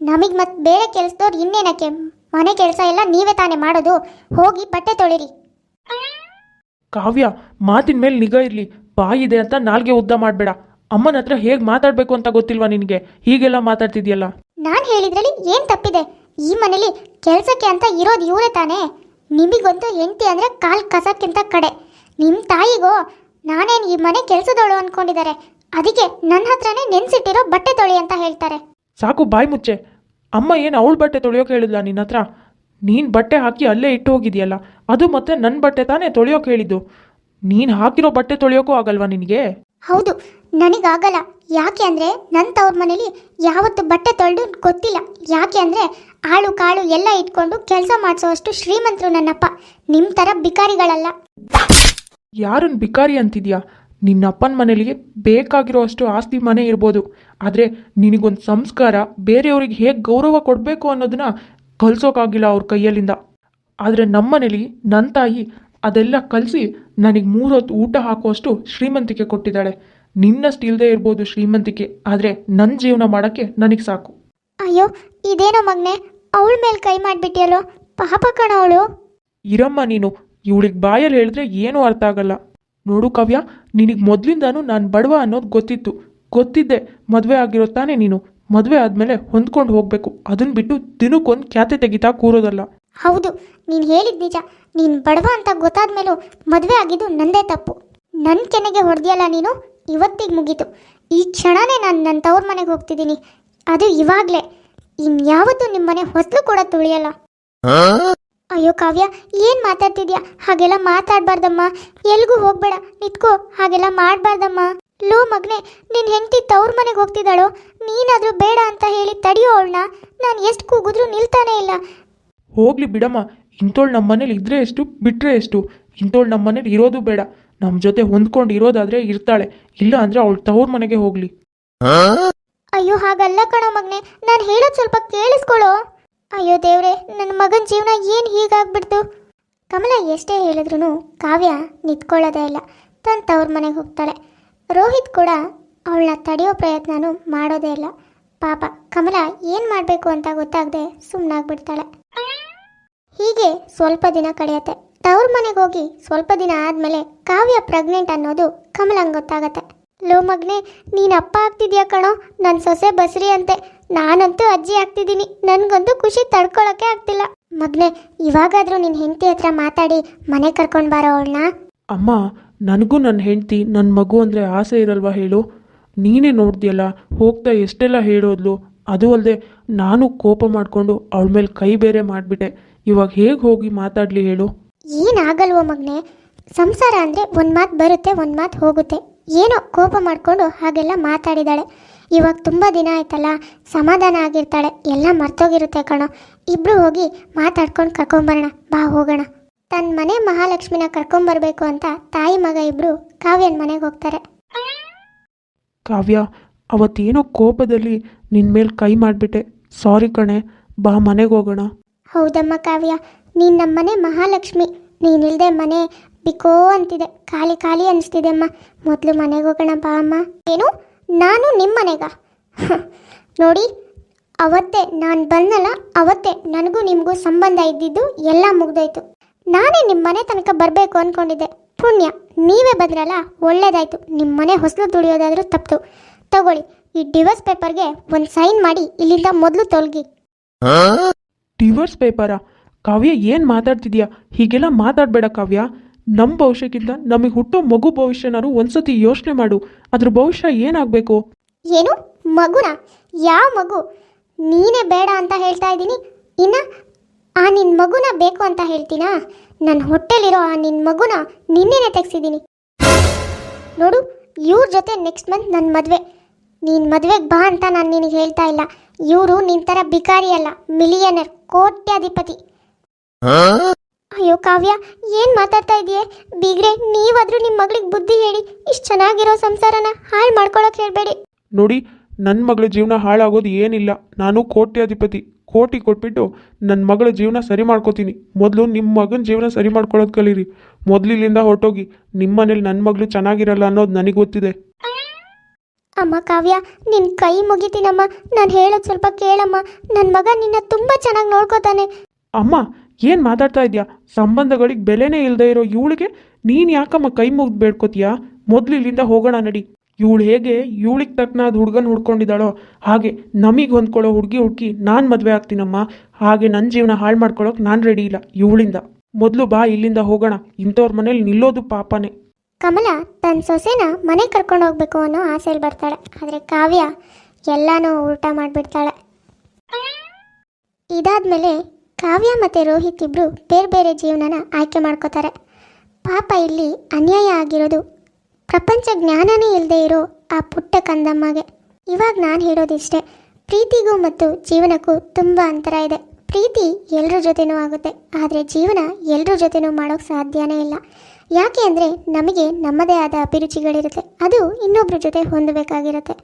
ನಮಗೆ ಮತ್ತೆ ಬೇರೆ ಕೆಲಸದವ್ರು ಇನ್ನೇನಕ್ಕೆ? ಮನೆ ಕೆಲಸ ಎಲ್ಲ ನೀವೇ ತಾನೇ ಮಾಡೋದು. ಹೋಗಿ ಬಟ್ಟೆ ತೊಳಿರಿ. ಕಾವ್ಯ ಮಾತಿನ ಮೇಲೆ ನಿಗಾ ಇರಲಿ. ಬಾಯಿದೆ ಅಂತ ನಾಲ್ಗೆ ಉದ್ದ ಮಾಡಬೇಡ. ಅಮ್ಮನ ಹತ್ರ ಹೇಗೆ ಮಾತಾಡಬೇಕು ಅಂತ ಗೊತ್ತಿಲ್ವಾ ನಿನಗೆ? ಹೀಗೆಲ್ಲ ಮಾತಾಡ್ತಿದ್ಯಲ್ಲ? ನಾನು ಹೇಳಿದ್ರಲ್ಲಿ ಏನು ತಪ್ಪಿದೆ? ಈ ಮನೇಲಿ ಕೆಲಸಕ್ಕೆ ಅಂತ ಇರೋದು ಇವರೇ ತಾನೇ? ನಿಮಗಂತೂ ಹೆಂಡತಿ ಅಂದರೆ ಕಾಲು ಕಸಕ್ಕಿಂತ ಕಡೆ. ನಿಮ್ಮ ತಾಯಿಗೋ ನಾನೇನು ಈ ಮನೆ ಕೆಲಸದವಳು ಅನ್ಕೊಂಡಿದ್ದಾರೆ. ಅದಕ್ಕೆ ನನ್ನ ಹತ್ರನೇ ನೆನ್ಸಿಟ್ಟಿರೋ ಬಟ್ಟೆ ತೊಳಿ ಅಂತ ಹೇಳ್ತಾರೆ. ಸಾಕು ಬಾಯಿ ಮುಚ್ಚೆ. ಅಮ್ಮ ಏನು ಅವಳ ಬಟ್ಟೆ ತೊಳೆಯೋಕೆ ಹೇಳಿದ್ಲ ನಿನ್ನ ಹತ್ರ? ನೀನು ಬಟ್ಟೆ ಹಾಕಿ ಅಲ್ಲೇ ಇಟ್ಟು ಹೋಗಿದೆಯಲ್ಲ ಅದು ಮತ್ತೆ ನನ್ನ ಬಟ್ಟೆ ತಾನೇ ತೊಳೆಯೋಕೆ ಹೇಳಿದ್ದು. ನೀನು ಹಾಕಿರೋ ಬಟ್ಟೆ ತೊಳೆಯೋಕ್ಕೂ ಆಗಲ್ವಾ ನಿನಗೆ? ಹೌದು ನನಗಾಗಲ್ಲ. ಯಾಕೆ ಅಂದರೆ ನನ್ನ ತವ್ರ ಮನೇಲಿ ಯಾವತ್ತು ಬಟ್ಟೆ ತೊಳೆದು ಗೊತ್ತಿಲ್ಲ. ಯಾಕೆ ಅಂದರೆ ಆಳು ಕಾಳು ಎಲ್ಲ ಇಟ್ಕೊಂಡು ಕೆಲಸ ಮಾಡಿಸೋವಷ್ಟು ಶ್ರೀಮಂತರು ನನ್ನಪ್ಪ. ನಿಮ್ಮ ಥರ ಬಿಕಾರಿಗಳಲ್ಲ. ಯಾರನ್ನು ಬಿಕಾರಿ ಅಂತಿದ್ಯಾ? ನಿನ್ನ ಮನೇಲಿ ಬೇಕಾಗಿರೋ ಅಷ್ಟು ಆಸ್ತಿ ಮನೆ ಇರ್ಬೋದು. ಆದರೆ ನಿನಗೊಂದು ಸಂಸ್ಕಾರ ಬೇರೆಯವ್ರಿಗೆ ಹೇಗೆ ಗೌರವ ಕೊಡಬೇಕು ಅನ್ನೋದನ್ನ ಕಲಿಸೋಕ್ಕಾಗಿಲ್ಲ ಅವ್ರ ಕೈಯಲ್ಲಿಂದ. ಆದರೆ ನಮ್ಮನೇಲಿ ನನ್ನ ತಾಯಿ ಅದೆಲ್ಲ ಕಲಿಸಿ ನನಗೆ ಮೂರು ಹೊತ್ತು ಊಟ ಹಾಕುವಷ್ಟು ಶ್ರೀಮಂತಿಕೆ ಕೊಟ್ಟಿದ್ದಾಳೆ. ನಿನ್ನಷ್ಟು ಇಲ್ಲದೆ ಇರ್ಬೋದು ಶ್ರೀಮಂತಿಕೆ ಆದರೆ ನನ್ನ ಜೀವನ ಮಾಡೋಕ್ಕೆ ನನಗೆ ಸಾಕು. ಅಯ್ಯೋ ಇದೇನೋ ಮಗ್ನೆ ಅವಳ ಮೇಲೆ ಕೈ ಮಾಡಿಬಿಟ್ಟಿಯಲ್ಲೋ ಪಾಪ ಕಣ ಅವಳು. ಇರಮ್ಮ ನೀನು ಇವಳಿಗೆ ಬಾಯಲ್ಲಿ ಹೇಳಿದ್ರೆ ಏನೂ ಅರ್ಥ ಆಗಲ್ಲ. ನೋಡು ಕಾವ್ಯ ನಿನಗೆ ಮೊದಲಿಂದಾನು ನಾನು ಬಡವ ಅನ್ನೋದು ಗೊತ್ತಿತ್ತು. ಗೊತ್ತಿದ್ದೆ ಮದುವೆ ಆಗಿರೋ ತಾನೇ ನೀನು. ಮದುವೆ ಆದಮೇಲೆ ಹೊಂದ್ಕೊಂಡು ಹೋಗಬೇಕು. ಅದನ್ನ ಬಿಟ್ಟು ದಿನಕ್ಕೊಂದು ಖ್ಯಾತೆ ತೆಗಿತಾ ಕೂರೋದಲ್ಲ. ಹೌದು ನೀನು ಹೇಳಿದ ನಿಜ. ನೀನು ಬಡವ ಅಂತ ಗೊತ್ತಾದ ಮೇಲೂ ಮದುವೆ ಆಗಿದ್ದು ನಂದೇ ತಪ್ಪು. ನನ್ನ ಕೆನೆಗೆ ಹೊಡೆದಿಯಲ್ಲ ನೀನು? ಇವತ್ತಿಗೆ ಮುಗೀತು. ಈ ಕ್ಷಣನೇ ನಾನು ನನ್ನ ತವ್ರ ಮನೆಗೆ ಹೋಗ್ತಿದ್ದೀನಿ. ಅದು ಇವಾಗಲೇ. ಇನ್ಯಾವತ್ತೂ ನಿಮ್ಮ ಮನೆ ಹೊಸಲು ಕೂಡ ತುಳಿಯಲ್ಲ. ಅಯ್ಯೋ ಕಾವ್ಯ ಏನು ಮಾತಾಡ್ತಿದ್ಯಾ? ಹಾಗೆಲ್ಲ ಮಾತಾಡಬಾರ್ದಮ್ಮ. ಎಲ್ಗೂ ಹೋಗ್ಬೇಡ. ನಿತ್ಕೋ ಹಾಗೆಲ್ಲ ಮಾಡಬಾರ್ದಮ್ಮ. ಲೋ ಮಗ್ನೆ ನಿನ್ನ ಹೆಂಡತಿ ತವ್ರ ಮನೆಗೆ ಹೋಗ್ತಿದ್ದಾಳೋ? ನೀನಾದರೂ ಬೇಡ ಅಂತ ಹೇಳಿ ತಡಿಯೋ ಅವಳನ್ನ? ನಾನು ಎಷ್ಟು ಕೂಗಿದ್ರೂ ನಿಲ್ತಾನೇ ಇಲ್ಲ. ಹೋಗ್ಲಿ ಬಿಡಮ್ಮ. ಇಂಥೋಳು ನಮ್ಮ ಮನೇಲಿ ಇದ್ರೆ ಎಷ್ಟು ಬಿಟ್ಟರೆ ಎಷ್ಟು? ಇಂಥೋಳು ನಮ್ಮ ಮನೇಲಿ ಇರೋದು ಬೇಡ. ನಮ್ಮ ಜೊತೆ ಹೊಂದ್ಕೊಂಡು ಇರೋದಾದ್ರೆ ಇರ್ತಾಳೆ. ಇಲ್ಲ ಅಂದರೆ ಅವಳು ತವ್ರ ಮನೆಗೆ ಹೋಗಲಿ. ಅಯ್ಯೋ ಹಾಗಲ್ಲ ಕಣೋ ಮಗನೆ. ನಾನು ಹೇಳೋದು ಸ್ವಲ್ಪ ಕೇಳಿಸ್ಕೊಳ್ಳೋ ಅಯ್ಯೋ ದೇವ್ರೆ ನನ್ನ ಮಗನ ಜೀವನ ಏನು ಹೀಗಾಗ್ಬಿಡ್ತು? ಕಮಲ ಎಷ್ಟೇ ಹೇಳಿದ್ರು ಕಾವ್ಯ ನಿಂತ್ಕೊಳ್ಳೋದೇ ಇಲ್ಲ. ತನ್ನ ತವ್ರ ಮನೆಗೆ ಹೋಗ್ತಾಳೆ. ರೋಹಿತ್ ಕೂಡ ಅವಳನ್ನ ತಡೆಯೋ ಪ್ರಯತ್ನನೂ ಮಾಡೋದೇ ಇಲ್ಲ. ಪಾಪ, ಕಮಲ ಏನು ಮಾಡಬೇಕು ಅಂತ ಗೊತ್ತಾಗದೆ ಸುಮ್ಮನಾಗ್ಬಿಡ್ತಾಳೆ ಹೀಗೆ ಸ್ವಲ್ಪ ದಿನ ಕಳೆಯತ್ತೆ. ತವ್ರ ಮನೆಗೆ ಹೋಗಿ ಸ್ವಲ್ಪ ದಿನ ಆದಮೇಲೆ ಕಾವ್ಯ ಪ್ರೆಗ್ನೆಂಟ್ ಅನ್ನೋದು ಕಮಲಂಗೆ ಗೊತ್ತಾಗತ್ತೆ. ಲೋ ಮಗ್ನೆ, ನೀನು ಅಪ್ಪ ಆಗ್ತಿದ್ಯಾ ಕಣೋ? ನನ್ನ ಸೊಸೆ ಬಸ್ರಿ ಅಂತೆ ನಾನಂತೂ ಅಜ್ಜಿ ಆಗ್ತಿದ್ದೀನಿ. ನನಗಂತೂ ಖುಷಿ ತಡ್ಕೊಳಕ್ಕೆ ಆಗ್ತಿಲ್ಲ. ಮಗ್ನೆ ಇವಾಗಾದ್ರೂ ನಿನ್ನ ಹೆಂಡತಿ ಹತ್ರ ಮಾತಾಡಿ ಮನೆ ಕರ್ಕೊಂಡು ಬಾರೋ ಅವಳನ್ನ? ಅಮ್ಮ ನನಗೂ ನನ್ನ ಹೆಂಡತಿ ನನ್ನ ಮಗು ಅಂದರೆ ಆಸೆ ಇರಲ್ವಾ ಹೇಳು? ನೀನೇ ನೋಡ್ದಿಯಲ್ಲ ಹೋಗ್ತಾ ಎಷ್ಟೆಲ್ಲ ಹೇಳೋದ್ಲು? ಅದು ಅಲ್ಲದೆ ನಾನು ಕೋಪ ಮಾಡಿಕೊಂಡು ಅವಳ ಮೇಲೆ ಕೈ ಬೇರೆ ಮಾಡಿಬಿಟ್ಟೆ. ಇವಾಗ ಹೇಗೆ ಹೋಗಿ ಮಾತಾಡಲಿ ಹೇಳು? ಏನಾಗಲ್ವೋ ಮಗ್ನೆ ಸಂಸಾರ ಅಂದರೆ ಒಂದು ಮಾತು ಬರುತ್ತೆ ಒಂದು ಮಾತು ಹೋಗುತ್ತೆ. ಏನೋ ಕೋಪ ಮಾಡಿಕೊಂಡು ಹಾಗೆಲ್ಲ ಮಾತಾಡಿದಾಳೆ. ಇವಾಗ ತುಂಬ ದಿನ ಆಯ್ತಲ್ಲ ಸಮಾಧಾನ ಆಗಿರ್ತಾಳೆ ಎಲ್ಲ ಮರ್ತೋಗಿರುತ್ತೆ ಕಣೋ. ಇಬ್ರು ಹೋಗಿ ಮಾತಾಡ್ಕೊಂಡು ಕರ್ಕೊಂಬರೋಣ ಬಾ ಹೋಗೋಣ. ತನ್ನ ಮನೆ ಮಹಾಲಕ್ಷ್ಮಿನ ಕರ್ಕೊಂಬರ್ಬೇಕು ಅಂತ ತಾಯಿ ಮಗ ಇಬ್ರು ಕಾವ್ಯನ ಮನೆಗೆ ಹೋಗ್ತಾರೆ. ಕಾವ್ಯ ಅವತ್ತೇನೋ ಕೋಪದಲ್ಲಿ ನಿನ್ನ ಮೇಲೆ ಕೈ ಮಾಡಿಬಿಟ್ಟೆ. ಸಾರಿ ಕಣೆ ಬಾ ಮನೆಗೆ ಹೋಗೋಣ. ಹೌದಮ್ಮ ಕಾವ್ಯ ನೀನು ನಮ್ಮನೆ ಮಹಾಲಕ್ಷ್ಮಿ ನೀನಿಲ್ದೆ ಮನೆ ಬಿಕೋ ಅಂತಿದೆ. ಖಾಲಿ ಖಾಲಿ ಅನಿಸ್ತಿದೆ ಅಮ್ಮ. ಮೊದಲು ಮನೆಗೆ ಹೋಗೋಣ ಬಾ ಅಮ್ಮ. ಏನು? ನಾನು ನಿಮ್ಮನೆಗ. ನೋಡಿ ಅವತ್ತೇ ನಾನು ಬಂದಲ್ಲ ಅವತ್ತೇ ನನಗೂ ನಿಮಗೂ ಸಂಬಂಧ ಇದ್ದಿದ್ದು ಎಲ್ಲ ಮುಗ್ದೋಯ್ತು. ನಾನೇ ನಿಮ್ಮ ಮನೆ ತನಕ ಬರಬೇಕು ಅಂದ್ಕೊಂಡಿದ್ದೆ ಪುಣ್ಯ ನೀವೇ ಬಂದ್ರಲ್ಲ ಒಳ್ಳೇದಾಯ್ತು. ನಿಮ್ಮ ಮನೆ ಹೊಸಲು ದುಡಿಯೋದಾದರೂ ತಪ್ಪು. ತಗೊಳ್ಳಿ ಈ ಡಿವೋರ್ಸ್ ಪೇಪರ್ಗೆ ಒಂದು ಸೈನ್ ಮಾಡಿ ಇಲ್ಲಿಂದ ಮೊದಲು ತೊಲಗಿ. ಡಿವೋರ್ಸ್ ಪೇಪರಾ? ಕಾವ್ಯ ಏನು ಮಾತಾಡ್ತಿದ್ಯಾ? ಹೀಗೆಲ್ಲ ಮಾತಾಡಬೇಡ ಕಾವ್ಯ. ನಮ್ಮ ಭವಿಷ್ಯಕ್ಕಿಂತ ನಮಗೆ ಹುಟ್ಟೋ ಮಗು ಭವಿಷ್ಯನಾರು ಒಂದ್ಸತಿ ಯೋಚನೆ ಮಾಡು. ಅದ್ರ ಭವಿಷ್ಯ ಏನಾಗಬೇಕು? ಏನು? ಮಗುನ? ಯಾವ ಮಗು? ನೀನೇ ಬೇಡ ಅಂತ ಹೇಳ್ತಾ ಇದ್ದೀನಿ. ಇನ್ನ ಆ ನಿನ್ನ ಮಗುನ ಬೇಕು ಅಂತ ಹೇಳ್ತೀನಾ? ನನ್ನ ಹೊಟ್ಟೆಲಿರೋ ಆ ನಿನ್ನ ಮಗುನ ನಿನ್ನೆನೆ ತೆಗ್ಸಿದ್ದೀನಿ. ನೋಡು ಇವ್ರ ಜೊತೆ ನೆಕ್ಸ್ಟ್ ಮಂತ್ ನನ್ನ ಮದುವೆ. ನೀನು ಮದುವೆಗೆ ಬಾ ಅಂತ ನಾನು ನಿನಗೆ ಹೇಳ್ತಾ ಇಲ್ಲ. ಇವರು ನಿನ್ನ ಥರ ಬಿಕಾರಿ ಅಲ್ಲ ಮಿಲಿಯನರ್ ಕೋಟ್ಯಾಧಿಪತಿ. ಅಯ್ಯೋ ಕಾವ್ಯ ಏನು ಮಾತಾಡ್ತಾ ಇದೆಯೇ ಬೀಗ್ರೆ ನೀವಾದ್ರೂ ನಿಮ್ಮ ಮಗಳಿಗೆ ಬುದ್ಧಿ ಹೇಳಿ ಇಷ್ಟು ಚೆನ್ನಾಗಿರೋ ಸಂಸಾರನ ಹಾಳು ಮಾಡ್ಕೊಳಕ್ಕೆ ಹೇಳಬೇಡಿ. ನೋಡಿ ನನ್ನ ಮಗಳ ಜೀವನ ಹಾಳಾಗೋದು ಏನಿಲ್ಲ. ನಾನು ಕೋಟ್ಯಾಧಿಪತಿ. ಕೋಟಿ ಕೊಟ್ಬಿಟ್ಟು ನನ್ನ ಮಗಳ ಜೀವನ ಸರಿ ಮಾಡ್ಕೋತೀನಿ. ಮೊದಲು ನಿಮ್ಮ ಮಗನ ಜೀವನ ಸರಿ ಮಾಡ್ಕೊಳ್ಳೋದು ಕಲೀರಿ. ಮೊದಲು ಇಲ್ಲಿಂದ ಹೊರಟೋಗಿ ನಿಮ್ಮ ಮನೇಲಿ ನನ್ನ ಮಗಳು ಚೆನ್ನಾಗಿರಲ್ಲ ಅನ್ನೋದು ನನಗೆ ಗೊತ್ತಿದೆ. ಅಮ್ಮ ಕಾವ್ಯ ನಿನ್ನ ಕೈ ಮುಗಿತೀನಮ್ಮ. ನಾನು ಹೇಳೋದು ಸ್ವಲ್ಪ ಕೇಳಮ್ಮ. ನನ್ನ ಮಗ ನಿನ್ನ ತುಂಬ ಚೆನ್ನಾಗಿ ನೋಡ್ಕೋತಾನೆ. ಅಮ್ಮ ಏನು ಮಾತಾಡ್ತಾ ಇದೆಯಾ? ಸಂಬಂಧಗಳಿಗೆ ಬೆಲೆನೇ ಇಲ್ಲದೆ ಇರೋ ಇವಳಿಗೆ ನೀನು ಯಾಕಮ್ಮ ಕೈ ಮುಗ್ದು ಬೇಡ್ಕೋತೀಯಾ? ಮೊದಲು ಇಲ್ಲಿಂದ ಹೋಗೋಣ ನಡಿ. ಇವಳು ಹೇಗೆ ಇವಳಿಗೆ ತಕ್ಕನಾದ ಹುಡುಗನ ಹುಡ್ಕೊಂಡಿದ್ದಾಳೋ, ಹಾಗೆ ನಮಗೆ ಹೊಂದ್ಕೊಳ್ಳೋ ಹುಡುಗಿ ಹುಡುಕಿ ನಾನು ಮದುವೆ ಆಗ್ತೀನಮ್ಮ. ಹಾಗೆ ನನ್ನ ಜೀವನ ಹಾಳು ಮಾಡ್ಕೊಳ್ಳೋಕೆ ನಾನು ರೆಡಿ ಇಲ್ಲ ಇವಳಿಂದ. ಮೊದಲು ಬಾ ಇಲ್ಲಿಂದ ಹೋಗೋಣ. ಇಂಥವ್ರ ಮನೇಲಿ ನಿಲ್ಲೋದು ಪಾಪನೇ. ಕಮಲ ತನ್ನ ಸೊಸೆನ ಮನೆ ಕರ್ಕೊಂಡು ಹೋಗ್ಬೇಕು ಅನ್ನೋ ಆಸೆಯಲ್ಲಿ ಬರ್ತಾಳೆ. ಆದರೆ ಕಾವ್ಯ ಎಲ್ಲಾನು ಊಟ ಮಾಡಿಬಿಡ್ತಾಳೆ. ಇದಾದ್ಮೇಲೆ ಕಾವ್ಯ ಮತ್ತು ರೋಹಿತ್ ಇಬ್ಬರು ಬೇರೆ ಬೇರೆ ಜೀವನನ ಆಯ್ಕೆ ಮಾಡ್ಕೋತಾರೆ. ಪಾಪ ಇಲ್ಲಿ ಅನ್ಯಾಯ ಆಗಿರೋದು ಪ್ರಪಂಚ ಜ್ಞಾನನೇ ಇಲ್ಲದೆ ಇರೋ ಆ ಪುಟ್ಟ ಕಂದಮ್ಮಗೆ. ಇವಾಗ ನಾನು ಹೇಳೋದಿಷ್ಟೇ, ಪ್ರೀತಿಗೂ ಮತ್ತು ಜೀವನಕ್ಕೂ ತುಂಬ ಅಂತರ ಇದೆ. ಪ್ರೀತಿ ಎಲ್ಲರ ಜೊತೆನೂ ಆಗುತ್ತೆ, ಆದರೆ ಜೀವನ ಎಲ್ಲರ ಜೊತೆನೂ ಮಾಡೋಕ್ಕೆ ಸಾಧ್ಯನೇ ಇಲ್ಲ. ಯಾಕೆ ಅಂದರೆ ನಮಗೆ ನಮ್ಮದೇ ಆದ ಅಭಿರುಚಿಗಳಿರುತ್ತೆ, ಅದು ಇನ್ನೊಬ್ಬರ ಜೊತೆ ಹೊಂದಬೇಕಾಗಿರುತ್ತೆ.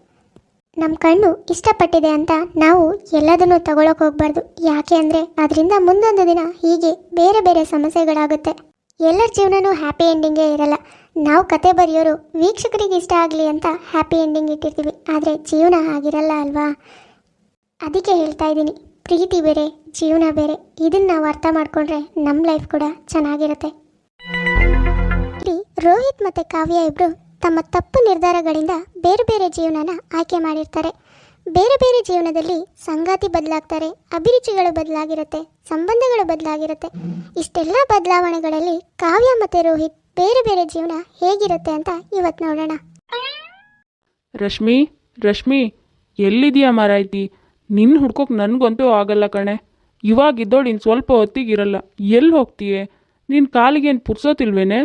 ನಮ್ಮ ಕಣ್ಣು ಇಷ್ಟಪಟ್ಟಿದೆ ಅಂತ ನಾವು ಎಲ್ಲದನ್ನೂ ತಗೊಳಕ್ ಹೋಗ್ಬಾರ್ದು. ಯಾಕೆ ಅಂದರೆ ಅದರಿಂದ ಮುಂದೊಂದು ದಿನ ಹೀಗೆ ಬೇರೆ ಬೇರೆ ಸಮಸ್ಯೆಗಳಾಗುತ್ತೆ. ಎಲ್ಲರ ಜೀವನನೂ ಹ್ಯಾಪಿ ಎಂಡಿಂಗೇ ಇರಲ್ಲ. ನಾವು ಕತೆ ಬರೆಯೋರು ವೀಕ್ಷಕರಿಗೆ ಇಷ್ಟ ಆಗಲಿ ಅಂತ ಹ್ಯಾಪಿ ಎಂಡಿಂಗ್ ಇಟ್ಟಿರ್ತೀವಿ. ಆದರೆ ಜೀವನ ಹಾಗಿರಲ್ಲ ಅಲ್ವಾ? ಅದಕ್ಕೆ ಹೇಳ್ತಾ ಇದ್ದೀನಿ, ಪ್ರೀತಿ ಬೇರೆ, ಜೀವನ ಬೇರೆ. ಇದನ್ನ ನಾವು ಅರ್ಥ ಮಾಡ್ಕೊಂಡ್ರೆ ನಮ್ಮ ಲೈಫ್ ಕೂಡ ಚೆನ್ನಾಗಿರುತ್ತೆ. ರೋಹಿತ್ ಮತ್ತು ಕಾವ್ಯ ಇಬ್ಬರು ತಮ್ಮ ತಪ್ಪು ನಿರ್ಧಾರಗಳಿಂದ ಬೇರೆ ಬೇರೆ ಜೀವನನ ಆಯ್ಕೆ ಮಾಡಿರ್ತಾರೆ. ಬೇರೆ ಬೇರೆ ಜೀವನದಲ್ಲಿ ಸಂಗಾತಿ ಬದಲಾಗ್ತಾರೆ ಅಭಿರುಚಿಗಳು ಬದಲಾಗಿರುತ್ತೆ ಸಂಬಂಧಗಳು ಬದಲಾಗಿರುತ್ತೆ. ಇಷ್ಟೆಲ್ಲ ಬದಲಾವಣೆಗಳಲ್ಲಿ ಕಾವ್ಯ ಮತ್ತು ರೋಹಿತ್ ಬೇರೆ ಬೇರೆ ಜೀವನ ಹೇಗಿರುತ್ತೆ ಅಂತ ಇವತ್ತು ನೋಡೋಣ. ರಶ್ಮಿ ರಶ್ಮಿ ಎಲ್ಲಿದೆಯಾ ಮಾರಾಯ್ತಿ? ನಿನ್ನ ಹುಡ್ಕೋಕೆ ನನಗಂತೂ ಆಗಲ್ಲ ಕಣೆ. ಇವಾಗಿದ್ದೋಳು ಇನ್ನು ಸ್ವಲ್ಪ ಹೊತ್ತಿಗಿರಲ್ಲ ಎಲ್ಲಿ ಹೋಗ್ತೀಯೆ? ನಿನ್ನ ಕಾಲಿಗೇನು ಪುರ್ಸೋತಿಲ್ವೇನೆ?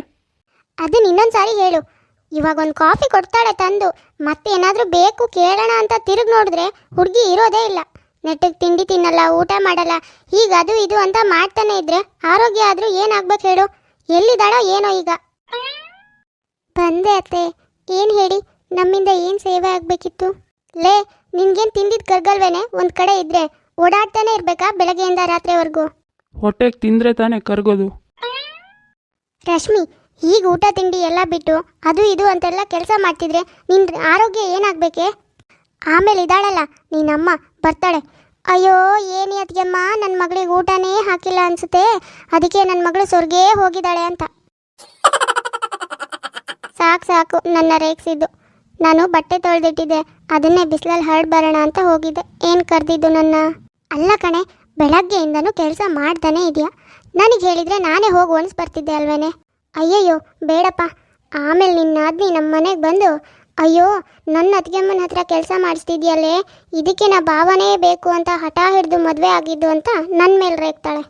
ಅದನ್ನ ಇನ್ನೊಂದು ಸಾರಿ ಹೇಳು. ಇವಾಗ ಒಂದು ಕಾಫಿ ಕೊಡ್ತಾಳೆ ತಂದು ಮತ್ತೆ ಏನಾದರೂ ಬೇಕು ಕೇಳೋಣ ಅಂತ ತಿರುಗಿ ನೋಡಿದ್ರೆ ಹುಡುಗಿ ಇರೋದೇ ಇಲ್ಲ. ನೆಟ್ಟಿಗೆ ತಿಂಡಿ ತಿನ್ನಲ್ಲ ಊಟ ಮಾಡಲ್ಲ ಈಗ ಅದು ಇದು ಅಂತ ಮಾಡ್ತಾನೆ ಇದ್ರೆ ಆರೋಗ್ಯ ಆದರೂ ಏನಾಗ್ಬೇಕು ಹೇಳು? ಎಲ್ಲಿದ್ದಾಳೋ ಏನೋ ಈಗ. ಬಂದೆ ಅತ್ತೆ ಏನು ಹೇಳಿ? ನಮ್ಮಿಂದ ಏನು ಸೇವೆ ಆಗಬೇಕಿತ್ತು? ಲೇ ನಿನ್ಗೇನು ತಿಂದಿದ್ದು ಕರ್ಗಲ್ವೇನೆ? ಒಂದು ಕಡೆ ಇದ್ರೆ ಓಡಾಡ್ತಾನೆ ಇರಬೇಕಾ ಬೆಳಗ್ಗೆಯಿಂದ ರಾತ್ರಿವರೆಗೂ? ಹೊಟ್ಟೆಗೆ ತಿಂದರೆ ತಾನೇ ಕರ್ಗೋದು. ರಶ್ಮಿ ಈಗ ಊಟ, ತಿಂಡಿ ಎಲ್ಲ ಬಿಟ್ಟು ಅದು ಇದು ಅಂತೆಲ್ಲ ಕೆಲಸ ಮಾಡ್ತಿದ್ರೆ ನಿನ್ನ ಆರೋಗ್ಯ ಏನಾಗಬೇಕೆ? ಆಮೇಲೆ ಇದ್ದಾಳಲ್ಲ ನೀನಮ್ಮ ಬರ್ತಾಳೆ. ಅಯ್ಯೋ, ಏನು ಅತ್ಗೆಮ್ಮ ನನ್ನ ಮಗಳಿಗೆ ಊಟನೇ ಹಾಕಿಲ್ಲ ಅನ್ಸುತ್ತೆ. ಅದಕ್ಕೆ ನನ್ನ ಮಗಳು ಸ್ವರ್ಗೇ ಹೋಗಿದ್ದಾಳೆ ಅಂತ. ಸಾಕು ಸಾಕು, ನನ್ನ ರೇಗಿಸಿದ್ದು. ನಾನು ಬಟ್ಟೆ ತೊಳೆದಿಟ್ಟಿದ್ದೆ, ಅದನ್ನೇ ಬಿಸಿಲಲ್ಲಿ ಹರಡ್ ಬರೋಣ ಅಂತ ಹೋಗಿದ್ದೆ. ಏನು ಕರೆದಿದ್ದು ನನ್ನ? ಅಲ್ಲ ಕಣೆ, ಬೆಳಗ್ಗೆಯಿಂದನೂ ಕೆಲಸ ಮಾಡ್ತಾನೆ ಇದೆಯಾ? ನನಗೆ ಹೇಳಿದರೆ ನಾನೇ ಹೋಗಿ ಒಣಸ್ ಬರ್ತಿದ್ದೆ ಅಲ್ವೇನೆ? ಅಯ್ಯಯ್ಯೋ ಬೇಡಪ್ಪ. ಆಮೇಲೆ ನಿನ್ನ ನಾದ್ನಿ ನಮ್ಮ ಮನೆಗೆ ಬಂದು ಅಯ್ಯೋ ನನ್ನ ಅತ್ತಿಗೆಮ್ಮನ ಹತ್ರ ಕೆಲಸ ಮಾಡಿಸ್ತಿದ್ಯಲ್ಲೇ ಇದಕ್ಕೆ ನಾ ಭಾವನೆ ಬೇಕು ಅಂತ ಹಠ ಹಿಡಿದು ಮದುವೆ ಆಗಿದ್ದು ಅಂತ ನನ್ನ ಮೇಲೆ ರೇಗ್ತಾಳೆ.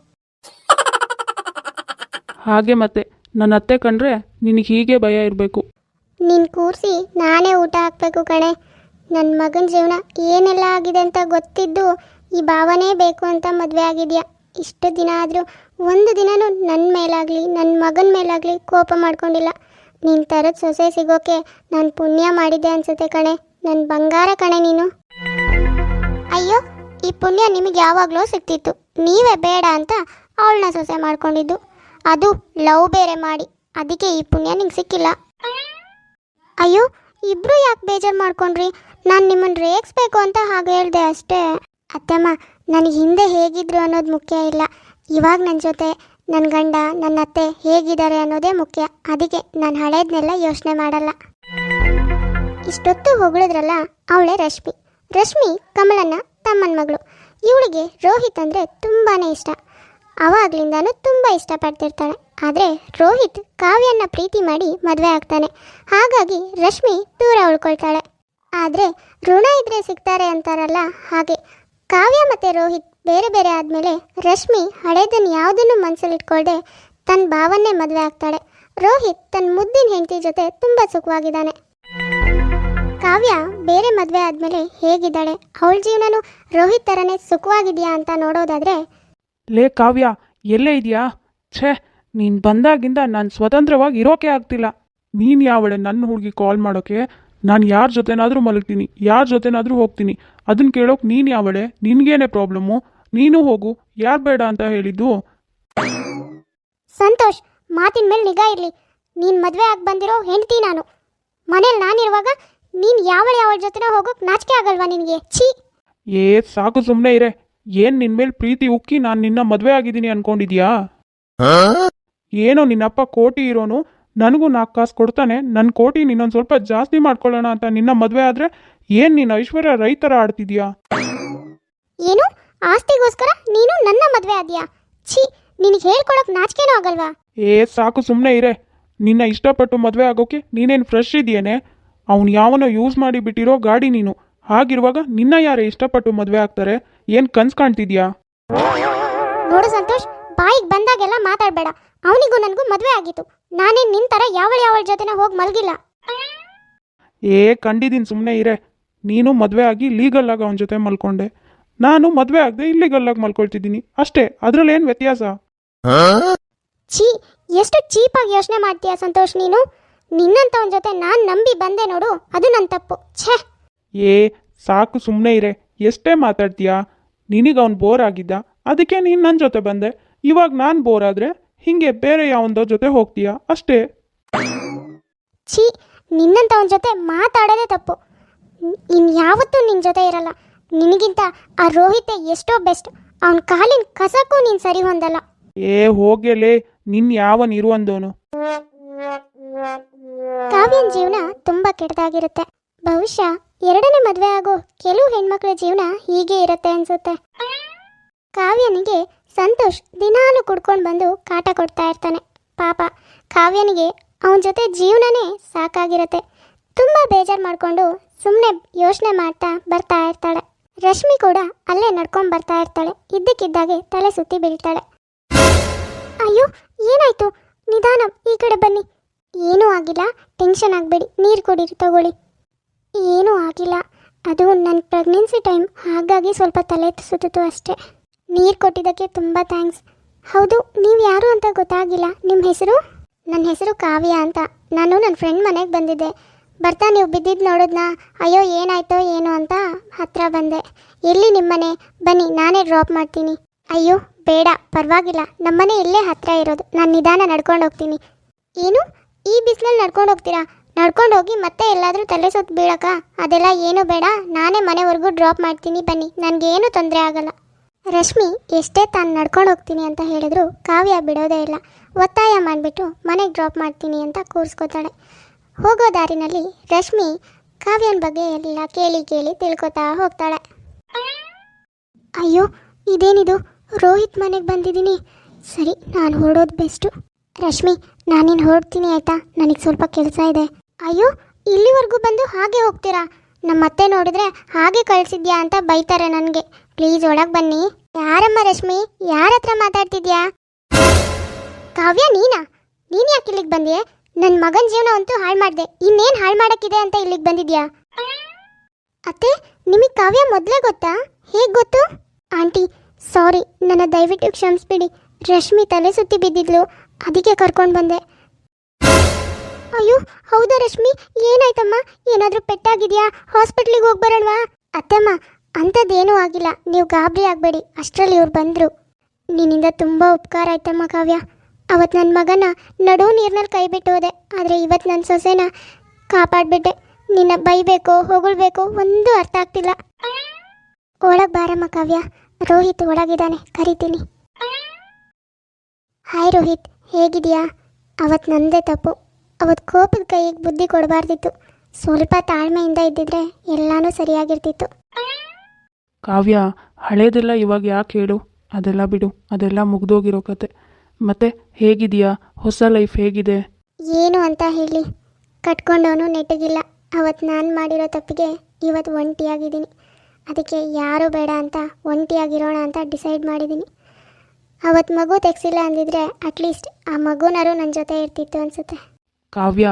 ಹಾಗೆ ಮತ್ತೆ ನನ್ನ ಅತ್ತೆ ಕಂಡ್ರೆ ನಿನಗೆ ಹೀಗೆ ಭಯ ಇರಬೇಕು. ನೀನು ಕೂರಿಸಿ ನಾನೇ ಊಟ ಹಾಕಬೇಕು ಕಣೆ. ನನ್ನ ಮಗನ ಜೀವನ ಏನೆಲ್ಲ ಆಗಿದೆ ಅಂತ ಗೊತ್ತಿದ್ದು ಈ ಭಾವನೆ ಬೇಕು ಅಂತ ಮದುವೆ ಆಗಿದ್ಯಾ? ಇಷ್ಟು ದಿನ ಆದರೂ ಒಂದು ದಿನನೂ ನನ್ನ ಮೇಲಾಗಲಿ ನನ್ನ ಮಗನ ಮೇಲಾಗಲಿ ಕೋಪ ಮಾಡ್ಕೊಂಡಿಲ್ಲ. ನೀನು ತರದ ಸೊಸೆ ಸಿಗೋಕೆ ನಾನು ಪುಣ್ಯ ಮಾಡಿದ್ದೆ ಅನ್ಸುತ್ತೆ ಕಣೆ. ನನ್ನ ಬಂಗಾರ ಕಣೆ ನೀನು. ಅಯ್ಯೋ, ಈ ಪುಣ್ಯ ನಿಮಗೆ ಯಾವಾಗಲೂ ಸಿಗ್ತಿತ್ತು. ನೀವೇ ಬೇಡ ಅಂತ ಅವಳನ್ನ ಸೊಸೆ ಮಾಡ್ಕೊಂಡಿದ್ದು. ಅದು ಲವ್ ಬೇರೆ ಮಾಡಿ. ಅದಕ್ಕೆ ಈ ಪುಣ್ಯ ನಿಂಗೆ ಸಿಕ್ಕಿಲ್ಲ. ಅಯ್ಯೋ, ಇಬ್ರು ಯಾಕೆ ಬೇಜಾರು ಮಾಡ್ಕೊಂಡ್ರಿ? ನಾನು ನಿಮ್ಮನ್ನು ರೇಗಿಸ್ಬೇಕು ಅಂತ ಹಾಗೆ ಹೇಳಿದೆ ಅಷ್ಟೇ. ಅತ್ತಮ್ಮ ನನಗೆ ಹಿಂದೆ ಹೇಗಿದ್ರು ಅನ್ನೋದು ಮುಖ್ಯ ಇಲ್ಲ. ಇವಾಗ ನನ್ನ ಜೊತೆ ನನ್ನ ಗಂಡ ನನ್ನ ಅತ್ತೆ ಹೇಗಿದ್ದಾರೆ ಅನ್ನೋದೇ ಮುಖ್ಯ. ಅದಕ್ಕೆ ನಾನು ಹಳೇದನ್ನೆಲ್ಲ ಯೋಚನೆ ಮಾಡಲ್ಲ. ಇಷ್ಟೊತ್ತು ಹೊಗಳಿದ್ರಲ್ಲ ಅವಳೇ ರಶ್ಮಿ. ರಶ್ಮಿ ಕಮಲಣ್ಣ ತಮ್ಮನ ಮಗಳು. ಇವಳಿಗೆ ರೋಹಿತ್ ಅಂದರೆ ತುಂಬಾ ಇಷ್ಟ. ಅವಾಗ್ಲಿಂದಾನು ತುಂಬ ಇಷ್ಟಪಡ್ತಿರ್ತಾಳೆ. ಆದರೆ ರೋಹಿತ್ ಕಾವ್ಯನ್ನ ಪ್ರೀತಿ ಮಾಡಿ ಮದುವೆ ಆಗ್ತಾನೆ. ಹಾಗಾಗಿ ರಶ್ಮಿ ದೂರ ಉಳ್ಕೊಳ್ತಾಳೆ. ಆದರೆ ಋಣ ಇದ್ರೆ ಸಿಗ್ತಾರೆ ಅಂತಾರಲ್ಲ ಹಾಗೆ ಕಾವ್ಯ ಮತ್ತು ರೋಹಿತ್ ಬೇರೆ ಬೇರೆ ಆದಮೇಲೆ ರಶ್ಮಿ ಹಳೇದನ್ನು ಯಾವುದನ್ನು ಮನಸ್ಸಲ್ಲಿಟ್ಕೊಳ್ಳದೆ ತನ್ನ ಭಾವನ್ನೇ ಮದುವೆ ಆಗ್ತಾಳೆ. ರೋಹಿತ್ ತನ್ನ ಮುದ್ದಿನ ಹೆಂಡತಿ ಜೊತೆ ತುಂಬ ಸುಖವಾಗಿದ್ದಾನೆ. ಕಾವ್ಯ ಬೇರೆ ಮದುವೆ ಆದಮೇಲೆ ಹೇಗಿದ್ದಾಳೆ? ಅವಳ ಜೀವನನೂ ರೋಹಿತ್ ಥರನೇ ಸುಖವಾಗಿದೆಯಾ ಅಂತ ನೋಡೋದಾದರೆ, ಲೇ ಕಾವ್ಯ, ಎಲ್ಲೇ ಇದೆಯಾ? ಛೇ, ನೀನು ಬಂದಾಗಿಂದ ನಾನು ಸ್ವತಂತ್ರವಾಗಿ ಇರೋಕೆ ಆಗ್ತಿಲ್ಲ. ನೀನು ಯಾವಳೆ ನನ್ನ ಹುಡುಗಿ ಕಾಲ್ ಮಾಡೋಕ್ಕೆ ನಾನು ಯಾರ ಜೊತೆನಾದರೂ ಮಲಗ್ತೀನಿ ಯಾರ ಜೊತೆನಾದರೂ ಹೋಗ್ತೀನಿ ಅದನ್ನು ಕೇಳೋಕೆ ನೀನು ಯಾವಳೆ ನಿನಗೇನೆ ಪ್ರಾಬ್ಲಮ್ಮು ನೀನು ಹೋಗು ಯಾರು ಬೇಡ ಅಂತ ಹೇಳಿದ್ದು? ಸಂತೋಷ್ ಮಾತಿನ ಮೇಲೆ ನಿಗಾ ಇರಲಿ. ನೀನು ಮದುವೆ ಆಗಿ ಬಂದಿರೋ ಹೆಂಡತಿ ನಾನು. ಮನೇಲಿ ನಾನಿರುವಾಗ ನೀನು ಯಾವಳ ಯಾವಳ ಜೊತೆನ ಹೋಗೋಕೆ ನಾಚಿಕೆ ಆಗಲ್ವಾ ನಿನಗೆ? ಛೀ! ಏ ಸಾಕು ಸುಮ್ಮನೆ ಇರೆ. ಏನು ನಿನ್ನ ಮೇಲೆ ಪ್ರೀತಿ ಉಕ್ಕಿ ನಾನು ನಿನ್ನ ಮದುವೆ ಆಗಿದ್ದೀನಿ ಅನ್ಕೊಂಡಿದ್ಯಾ? ಏನೋ ನಿನ್ನಪ್ಪ ಕೋಟಿ ಇರೋನು ನನಗೂ ನಾಲ್ಕು ಕಾಸು ಕೊಡ್ತಾನೆ ನನ್ನ ಕೋಟಿ ಇನ್ನೊಂದು ಸ್ವಲ್ಪ ಜಾಸ್ತಿ ಮಾಡ್ಕೊಳ್ಳೋಣ ಅಂತ ನಿನ್ನ ಮದುವೆ ಆದರೆ ಏನು ನೀನು ಐಶ್ವರ್ಯ ರೈತರ ಆಡ್ತಿದ್ಯಾ? ಏನು? ಆಸ್ತಿಗೋಸ್ಕರ ನೀನು ನನ್ನ ಮದುವೆ ಆದ್ಯಾ? ಛೀ ನಿನಗೆ ಹೇಳ್ಕೊಳಕ್ ನಾಚಿಕೆನೂ ಆಗಲ್ವಾ? ಏ ಸಾಕು ಸುಮ್ಮನೆ ಇರೇ. ನಿನ್ನ ಇಷ್ಟಪಟ್ಟು ಮದುವೆ ಆಗೋಕೆ ನೀನೇನು ಫ್ರೆಶ್ ಇದೆಯೇನೆ? ಅವನು ಯಾವನೋ ಯೂಸ್ ಮಾಡಿ ಬಿಟ್ಟಿರೋ ಗಾಡಿ ನೀನು. ಹಾಗಿರುವಾಗ ನಿನ್ನ ಯಾರೇ ಇಷ್ಟಪಟ್ಟು ಮದುವೆ ಆಗ್ತಾರೆ? ಏನು ಕನ್ಸ್ ಕಾಣ್ತಿದ್ಯಾ? ನೋಡು ಸಂತೋಷ್ ಬಾಯಿಗೆ ಬಂದಾಗೆಲ್ಲ ಮಾತಾಡಬೇಡ. ಅವನಿಗೂ ನನಗೂ ಮದುವೆ ಆಗಿತ್ತು. ನಾನೇನು ನಿನ್ ತರ ಯಾವಳ ಯಾವಳ ಜೊತೆನ ಹೋಗಿ ಮಲಗಿಲ್ಲ. ಏ ಕಂಡಿದ್ದೀನಿ ಸುಮ್ಮನೆ ಇರೆ. ನೀನು ಮದುವೆ ಆಗಿ ಲೀಗಲ್ ಆಗಿ ಅವನ ಜೊತೆ ಮಲ್ಕೊಂಡೆ. ನಾನು ಮದುವೆ ಆಗದೆ ಇಲ್ಲಿಗಲ್ ಆಗಿ ಮಲ್ಕೊಳ್ತಿದ್ದೀನಿ. ಅಷ್ಟೇ ಅದ್ರಲ್ಲೇನು ವ್ಯತ್ಯಾಸ? ಛೀ ಎಷ್ಟು ಚೀಪಾಗಿ ಯೋಚನೆ ಮಾಡ್ತೀಯ ಸಂತೋಷ್ ನೀನು? ನಿನ್ನಂಥವನ ಜೊತೆ ನಾನು ನಂಬಿ ಬಂದೆ ನೋಡು ಅದು ನನ್ನ ತಪ್ಪು. ಛೇ! ಏ ಸಾಕು ಸುಮ್ಮನೆ ಇರೆ. ಎಷ್ಟೇ ಮಾತಾಡ್ತೀಯಾ? ನಿನಗೆ ಅವ್ನು ಬೋರ್ ಆಗಿದ್ದ. ಅದಕ್ಕೆ ನೀನು ನನ್ನ ಜೊತೆ ಬಂದೆ. ಇವಾಗ ನಾನು ಬೋರ್ ಆದರೆ ಹಿಂಗೆ ಬೇರೆ ಯಾವೊಂದೋ ಜೊತೆ ಹೋಗ್ತೀಯಾ? ಅಷ್ಟೇ. ಛೀ ನಿನ್ನಂಥವನ ಜೊತೆ ಮಾತಾಡೋದೇ ತಪ್ಪು. ಇನ್ಯಾವತ್ತೂ ನಿನ್ನ ಜೊತೆ ಇರಲ್ಲ. ನಿನಗಿಂತ ಆ ರೋಹಿತೆ ಎಷ್ಟೋ ಬೆಸ್ಟ್. ಅವನ ಕಾಲಿನ ಕಸಕ್ಕೂ ನೀನು ಸರಿ ಹೊಂದಲ್ಲ. ಏ ಹೋಗಲೇ ನಿನ್ ಯಾವ ಇರುವಂದೋನು? ಕಾವ್ಯನ ಜೀವನ ತುಂಬಾ ಕೆಟ್ಟದಾಗಿರುತ್ತೆ ಬಹುಶಃ ಎರಡನೇ ಮದುವೆ ಆಗೋ ಕೆಲವು ಹೆಣ್ಮಕ್ಳ ಜೀವನ ಹೀಗೆ ಇರುತ್ತೆ ಅನ್ಸುತ್ತೆ. ಕಾವ್ಯನಿಗೆ ಸಂತೋಷ್ ದಿನಾಲು ಕುಡ್ಕೊಂಡು ಬಂದು ಕಾಟ ಕೊಡ್ತಾ ಇರ್ತಾನೆ. ಪಾಪ, ಕಾವ್ಯನಿಗೆ ಅವನ ಜೊತೆ ಜೀವನನೇ ಸಾಕಾಗಿರುತ್ತೆ. ತುಂಬ ಬೇಜಾರು ಮಾಡಿಕೊಂಡು ಸುಮ್ಮನೆ ಯೋಚನೆ ಮಾಡ್ತಾ ಬರ್ತಾ ಇರ್ತಾಳೆ. ರಶ್ಮಿ ಕೂಡ ಅಲ್ಲೇ ನಡ್ಕೊಂಡು ಬರ್ತಾ ಇರ್ತಾಳೆ. ಇದ್ದಕ್ಕಿದ್ದಾಗೆ ತಲೆ ಸುತ್ತಿ ಬೀಳ್ತಾಳೆ. ಅಯ್ಯೋ, ಏನಾಯ್ತು? ನಿಧಾನ, ಈ ಕಡೆ ಬನ್ನಿ. ಏನೂ ಆಗಿಲ್ಲ. ಟೆನ್ಷನ್ ಆಗಬೇಡಿ. ನೀರು ಕುಡೀರಿ, ತಗೊಳ್ಳಿ. ಏನೂ ಆಗಿಲ್ಲ. ಅದು ನನ್ನ ಪ್ರೆಗ್ನೆನ್ಸಿ ಟೈಮ್. ಹಾಗಾಗಿ ಸ್ವಲ್ಪ ತಲೆ ಸುತ್ತಿತು ಅಷ್ಟೇ. ನೀರು ಕೊಟ್ಟಿದ್ದಕ್ಕೆ ತುಂಬ ಥ್ಯಾಂಕ್ಸ್ ಹೌದು, ನೀವು ಯಾರು ಅಂತ ಗೊತ್ತಾಗಿಲ್ಲ. ನಿಮ್ಮ ಹೆಸರು? ನನ್ನ ಹೆಸರು ಕಾವ್ಯ ಅಂತ. ನಾನು ನನ್ನ ಫ್ರೆಂಡ್ ಮನೆಗೆ ಬಂದಿದ್ದೆ. ಬರ್ತಾ ನೀವು ಬಿದ್ದಿದ್ದು ನೋಡಿದ್ನ, ಅಯ್ಯೋ ಏನಾಯ್ತೋ ಏನು ಅಂತ ಹತ್ರ ಬಂದೆ. ಎಲ್ಲಿ ನಿಮ್ಮನೆ? ಬನ್ನಿ, ನಾನೇ ಡ್ರಾಪ್ ಮಾಡ್ತೀನಿ. ಅಯ್ಯೋ, ಬೇಡ, ಪರವಾಗಿಲ್ಲ. ನಮ್ಮನೆ ಇಲ್ಲೇ ಹತ್ರ ಇರೋದು. ನಾನು ನಿಧಾನ ನಡ್ಕೊಂಡು ಹೋಗ್ತೀನಿ. ಏನು? ಈ ಬಿಸಿಲಲ್ಲಿ ನಡ್ಕೊಂಡು ಹೋಗ್ತೀರಾ? ನಡ್ಕೊಂಡು ಹೋಗಿ ಮತ್ತೆ ಎಲ್ಲಾದರೂ ತಲೆ ಸುತ್ತ ಬೀಳಕ್ಕ? ಅದೆಲ್ಲ ಏನು ಬೇಡ. ನಾನೇ ಮನೆವರೆಗೂ ಡ್ರಾಪ್ ಮಾಡ್ತೀನಿ. ಬನ್ನಿ, ನನಗೇನು ತೊಂದರೆ ಆಗಲ್ಲ. ರಶ್ಮಿ, ಎಷ್ಟೇ ತಾನು ನಡ್ಕೊಂಡು ಹೋಗ್ತೀನಿ ಅಂತ ಹೇಳಿದ್ರು ಕಾವ್ಯ ಬಿಡೋದೇ ಇಲ್ಲ. ಒತ್ತಾಯ ಮಾಡಿಬಿಟ್ಟು ಮನೆಗೆ ಡ್ರಾಪ್ ಮಾಡ್ತೀನಿ ಅಂತ ಕೂರಿಸ್ಕೋತಾಳೆ. ಹೋಗೋ ದಾರಿನಲ್ಲಿ ರಶ್ಮಿ ಕಾವ್ಯನ ಬಗ್ಗೆ ಎಲ್ಲ ಕೇಳಿ ಕೇಳಿ ತಿಳ್ಕೊತಾ ಹೋಗ್ತಾಳೆ. ಅಯ್ಯೋ, ಇದೇನಿದು? ರೋಹಿತ್ ಮನೆಗೆ ಬಂದಿದ್ದೀನಿ. ಸರಿ, ನಾನು ಹೊರಡೋದು ಬೆಸ್ಟು. ರಶ್ಮಿ ನಾನಿನ್ನು ಹೊರಡ್ತೀನಿ ಆಯ್ತಾ? ನನಗೆ ಸ್ವಲ್ಪ ಕೆಲಸ ಇದೆ. ಅಯ್ಯೋ, ಇಲ್ಲಿವರೆಗೂ ಬಂದು ಹಾಗೆ ಹೋಗ್ತೀರಾ? ನಮ್ಮ ಅತ್ತೆ ನೋಡಿದ್ರೆ ಹಾಗೆ ಕಳಿಸಿದ್ಯಾ ಅಂತ ಬೈತಾರೆ ನನಗೆ. ಪ್ಲೀಸ್ ಒಳಗೆ ಬನ್ನಿ. ಯಾರಮ್ಮ ರಶ್ಮಿ? ಯಾರ ಹತ್ರ ಮಾತಾಡ್ತಿದ್ಯಾ? ಕಾವ್ಯ, ನೀನಾ? ನೀನ್ ಯಾಕೆ ಇಲ್ಲಿಗೆ ಬಂದಿಯೆ? ನನ್ನ ಮಗನ ಜೀವನ ಅಂತೂ ಹಾಳು ಮಾಡಿದೆ. ಇನ್ನೇನು ಹಾಳು ಮಾಡೋಕ್ಕಿದೆ ಅಂತ ಇಲ್ಲಿಗೆ ಬಂದಿದ್ಯಾ? ಅತ್ತೆ, ನಿಮಗೆ ಕಾವ್ಯ ಮೊದಲೇ ಗೊತ್ತಾ? ಹೇಗೆ ಗೊತ್ತು? Aunty, sorry. ನನ್ನ ದಯವಿಟ್ಟು ಕ್ಷಮಿಸ್ಬಿಡಿ. ರಶ್ಮಿ ತಲೆ ಸುತ್ತಿ ಬಿದ್ದಿದ್ಲು. ಅದಕ್ಕೆ ಕರ್ಕೊಂಡು ಬಂದೆ. ಅಯ್ಯೋ, ಹೌದಾ ರಶ್ಮಿ? ಏನಾಯ್ತಮ್ಮ? ಏನಾದರೂ ಪೆಟ್ಟಾಗಿದೆಯಾ? ಹಾಸ್ಪಿಟ್ಲಿಗೆ ಹೋಗಿ ಬರೋಣವಾ ಅತ್ತಮ್ಮ ಅಂಥದ್ದೇನೂ ಆಗಿಲ್ಲ. ನೀವು ಗಾಬರಿ ಆಗಬೇಡಿ. ಅಷ್ಟರಲ್ಲಿ ಇವ್ರು ಬಂದರು. ನಿನ್ನಿಂದ ತುಂಬ ಉಪಕಾರ ಆಯ್ತಮ್ಮ ಕಾವ್ಯ. ಅವತ್ತು ನನ್ನ ಮಗನ ನಡು ನೀರಿನಲ್ಲಿ ಕೈ ಬಿಟ್ಟು ಹೋದೆ. ಆದರೆ ಇವತ್ತು ನನ್ನ ಸೊಸೆನ ಕಾಪಾಡಿಬಿಟ್ಟೆ. ನಿನ್ನ ಬೈಬೇಕು, ಹೊಗಳ್ಬೇಕೋ ಒಂದೂ ಅರ್ಥ ಆಗ್ತಿಲ್ಲ. ಒಳಗೆ ಬಾರಮ್ಮ ಕಾವ್ಯ. ರೋಹಿತ್ ಒಳಗಿದ್ದಾನೆ. ಕರಿತೀನಿ. ಹಾಯ್ ರೋಹಿತ್. ಹೇಗಿದೆಯಾ? ಅವತ್ತು ನನ್ನದೇ ತಪ್ಪು. ಅವತ್ತು ಕೋಪದ ಕೈಗೆ ಬುದ್ಧಿ ಕೊಡಬಾರ್ದಿತ್ತು. ಸ್ವಲ್ಪ ತಾಳ್ಮೆಯಿಂದ ಇದ್ದಿದ್ರೆ ಎಲ್ಲನೂ ಸರಿಯಾಗಿರ್ತಿತ್ತು. ಕಾವ್ಯ ಹಳೇದೆಲ್ಲ ಇವಾಗ ಯಾಕೆ ಹೇಳು? ಅದೆಲ್ಲ ಬಿಡು. ಅದೆಲ್ಲ ಮುಗ್ದೋಗಿರೋ ಕತೆ. ಮತ್ತೆ ಹೇಗಿದೆಯಾ? ಹೊಸ ಲೈಫ್ ಹೇಗಿದೆ? ಏನು ಅಂತ ಹೇಳಿ. ಕಟ್ಕೊಂಡವನು ನೆಟ್ಟಗಿಲ್ಲ. ಅವತ್ತು ನಾನು ಮಾಡಿರೋ ತಪ್ಪಿಗೆ ಇವತ್ತು ಒಂಟಿಯಾಗಿದ್ದೀನಿ. ಅದಕ್ಕೆ ಯಾರು ಬೇಡ ಅಂತ ಒಂಟಿಯಾಗಿರೋಣ ಅಂತ ಡಿಸೈಡ್ ಮಾಡಿದ್ದೀನಿ. ಅವತ್ತು ಮಗು ತೆಗ್ಸಿಲ್ಲ ಅಂದಿದ್ರೆ ಅಟ್ಲೀಸ್ಟ್ ಆ ಮಗುನಾರು ನನ್ನ ಜೊತೆ ಇರ್ತಿತ್ತು ಅನಿಸುತ್ತೆ. ಕಾವ್ಯ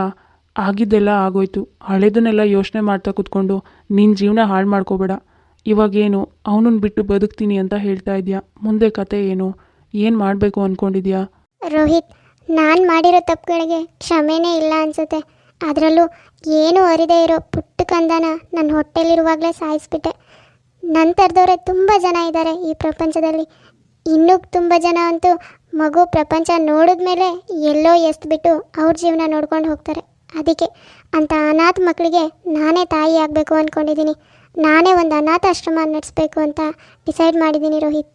ಆಗಿದ್ದೆಲ್ಲ ಆಗೋಯ್ತು. ಹಳೇದನ್ನೆಲ್ಲ ಯೋಚನೆ ಮಾಡ್ತಾ ಕೂತ್ಕೊಂಡು ನಿನ್ನ ಜೀವನ ಹಾಳು ಮಾಡ್ಕೋಬೇಡ. ಇವಾಗೇನು ಅವನನ್ನ ಬಿಟ್ಟು ಬದುಕ್ತೀನಿ ಅಂತ ಹೇಳ್ತಾ ಇದೆಯಾ? ಮುಂದೆ ಕತೆ ಏನು? ಏನು ಮಾಡಬೇಕು ಅಂದ್ಕೊಂಡಿದ್ಯಾ ರೋಹಿತ್, ನಾನು ಮಾಡಿರೋ ತಪ್ಪುಗಳಿಗೆ ಕ್ಷಮೆನೇ ಇಲ್ಲ ಅನ್ಸುತ್ತೆ. ಅದರಲ್ಲೂ ಏನೂ ಅರಿದೇ ಇರೋ ಪುಟ್ಟ ಕಂದನ ನನ್ನ ಹೊಟ್ಟೆಲಿರುವಾಗಲೇ ಸಾಯಿಸ್ಬಿಟ್ಟೆ. ನನ್ನ ಥರದವರೇ ತುಂಬ ಜನ ಇದ್ದಾರೆ ಈ ಪ್ರಪಂಚದಲ್ಲಿ. ಇನ್ನೂ ತುಂಬ ಜನ ಅಂತೂ ಮಗು ಪ್ರಪಂಚ ನೋಡಿದ್ಮೇಲೆ ಎಲ್ಲೋ ಎಸ್ಬಿಟ್ಟು ಅವ್ರ ಜೀವನ ನೋಡ್ಕೊಂಡು ಹೋಗ್ತಾರೆ. ಅದಕ್ಕೆ ಅಂಥ ಅನಾಥ ಮಕ್ಕಳಿಗೆ ನಾನೇ ತಾಯಿ ಆಗಬೇಕು ಅಂದ್ಕೊಂಡಿದ್ದೀನಿ ನಾನೇ ಒಂದು ಅನಾಥಾಶ್ರಮ ನಡೆಸಬೇಕು ಅಂತ ಡಿಸೈಡ್ ಮಾಡಿದ್ದೀನಿ ರೋಹಿತ್.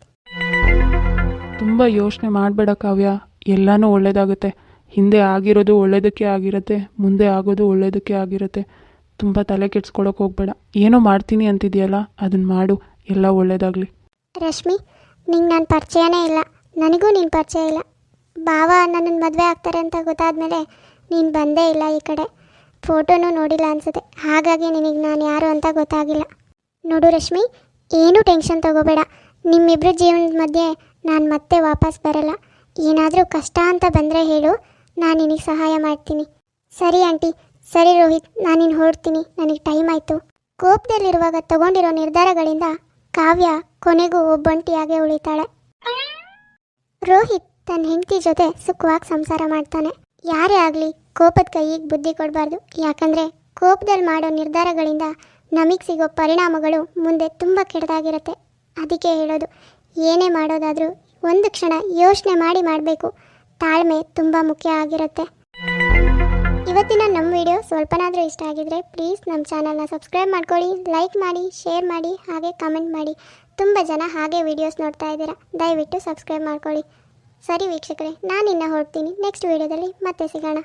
ತುಂಬ ಯೋಚನೆ ಮಾಡಬೇಡ ಕಾವ್ಯ. ಎಲ್ಲನೂ ಒಳ್ಳೆಯದಾಗುತ್ತೆ ಹಿಂದೆ ಆಗಿರೋದು ಒಳ್ಳೇದಕ್ಕೆ ಆಗಿರುತ್ತೆ ಮುಂದೆ ಆಗೋದು ಒಳ್ಳೇದಕ್ಕೆ ಆಗಿರುತ್ತೆ. ತುಂಬ ತಲೆ ಕೆಡ್ಸ್ಕೊಳಕ್ಕೆ ಹೋಗ್ಬೇಡ. ಏನೋ ಮಾಡ್ತೀನಿ ಅಂತಿದೆಯಲ್ಲ ಅದನ್ನು ಮಾಡು. ಎಲ್ಲ ಒಳ್ಳೇದಾಗಲಿ. ರಶ್ಮಿ ನಿಂಗೆ ನನ್ನ ಪರಿಚಯನೇ ಇಲ್ಲ. ನನಗೂ ನಿನ್ನ ಪರಿಚಯ ಇಲ್ಲ. ಭಾವ ನನ್ನನ್ನು ಮದುವೆ ಆಗ್ತಾರೆ ಅಂತ ಗೊತ್ತಾದ ಮೇಲೆ ನೀನು ಬಂದೇ ಇಲ್ಲ ಈ ಕಡೆ. ಫೋಟೋನೂ ನೋಡಿಲ್ಲ ಅನ್ಸುತ್ತೆ. ಹಾಗಾಗಿ ನಿನಗೆ ನಾನು ಯಾರು ಅಂತ ಗೊತ್ತಾಗಿಲ್ಲ. ನೋಡು ರಶ್ಮಿ, ಏನೂ ಟೆನ್ಷನ್ ತಗೋಬೇಡ. ನಿಮ್ಮಿಬ್ಬರ ಜೀವನದ ಮಧ್ಯೆ ನಾನು ಮತ್ತೆ ವಾಪಸ್ ಬರಲ್ಲ. ಏನಾದರೂ ಕಷ್ಟ ಅಂತ ಬಂದರೆ ಹೇಳು. ನಾನು ನಿನಗೆ ಸಹಾಯ ಮಾಡ್ತೀನಿ. ಸರಿ ಆಂಟಿ. ಸರಿ ರೋಹಿತ್, ನಾನು ನೀನು ಹೊರಡ್ತೀನಿ. ನನಗೆ ಟೈಮ್ ಆಯಿತು. ಕೋಪದಲ್ಲಿರುವಾಗ ತಗೊಂಡಿರೋ ನಿರ್ಧಾರಗಳಿಂದ ಕಾವ್ಯ ಕೊನೆಗೂ ಒಬ್ಬಂಟಿಯಾಗೆ ಉಳಿತಾಳೆ. ರೋಹಿತ್ ತನ್ನ ಹೆಂಡತಿ ಜೊತೆ ಸುಖವಾಗಿ ಸಂಸಾರ ಮಾಡ್ತಾನೆ. ಯಾರೇ ಆಗಲಿ ಕೋಪದ ಕೈಗೆ ಬುದ್ಧಿ ಕೊಡಬಾರ್ದು. ಯಾಕಂದರೆ ಕೋಪದಲ್ಲಿ ಮಾಡೋ ನಿರ್ಧಾರಗಳಿಂದ ನಮಗೆ ಸಿಗೋ ಪರಿಣಾಮಗಳು ಮುಂದೆ ತುಂಬ ಕೆಡದಾಗಿರುತ್ತೆ ಅದಕ್ಕೆ ಹೇಳೋದು, ಏನೇ ಮಾಡೋದಾದರೂ ಒಂದು ಕ್ಷಣ ಯೋಚನೆ ಮಾಡಿ ಮಾಡಬೇಕು. ತಾಳ್ಮೆ ತುಂಬ ಮುಖ್ಯ ಆಗಿರುತ್ತೆ. ಇವತ್ತಿನ ನಮ್ಮ ವಿಡಿಯೋ ಸ್ವಲ್ಪನಾದರೂ ಇಷ್ಟ ಆಗಿದ್ರೆ ಪ್ಲೀಸ್ ನಮ್ಮ ಚಾನಲ್ನ ಸಬ್ಸ್ಕ್ರೈಬ್ ಮಾಡ್ಕೊಳ್ಳಿ, ಲೈಕ್ ಮಾಡಿ, ಶೇರ್ ಮಾಡಿ, ಹಾಗೆ ಕಮೆಂಟ್ ಮಾಡಿ. ತುಂಬ ಜನ ಹಾಗೆ ವಿಡಿಯೋಸ್ ನೋಡ್ತಾ ಇದ್ದೀರಾ. ದಯವಿಟ್ಟು ಸಬ್ಸ್ಕ್ರೈಬ್ ಮಾಡ್ಕೊಳ್ಳಿ. ಸರಿ ವೀಕ್ಷಕರೇ ನಾನಿನ್ನ ಹೊರಡ್ತೀನಿ. ನೆಕ್ಸ್ಟ್ ವಿಡಿಯೋದಲ್ಲಿ ಮತ್ತೆ ಸಿಗೋಣ.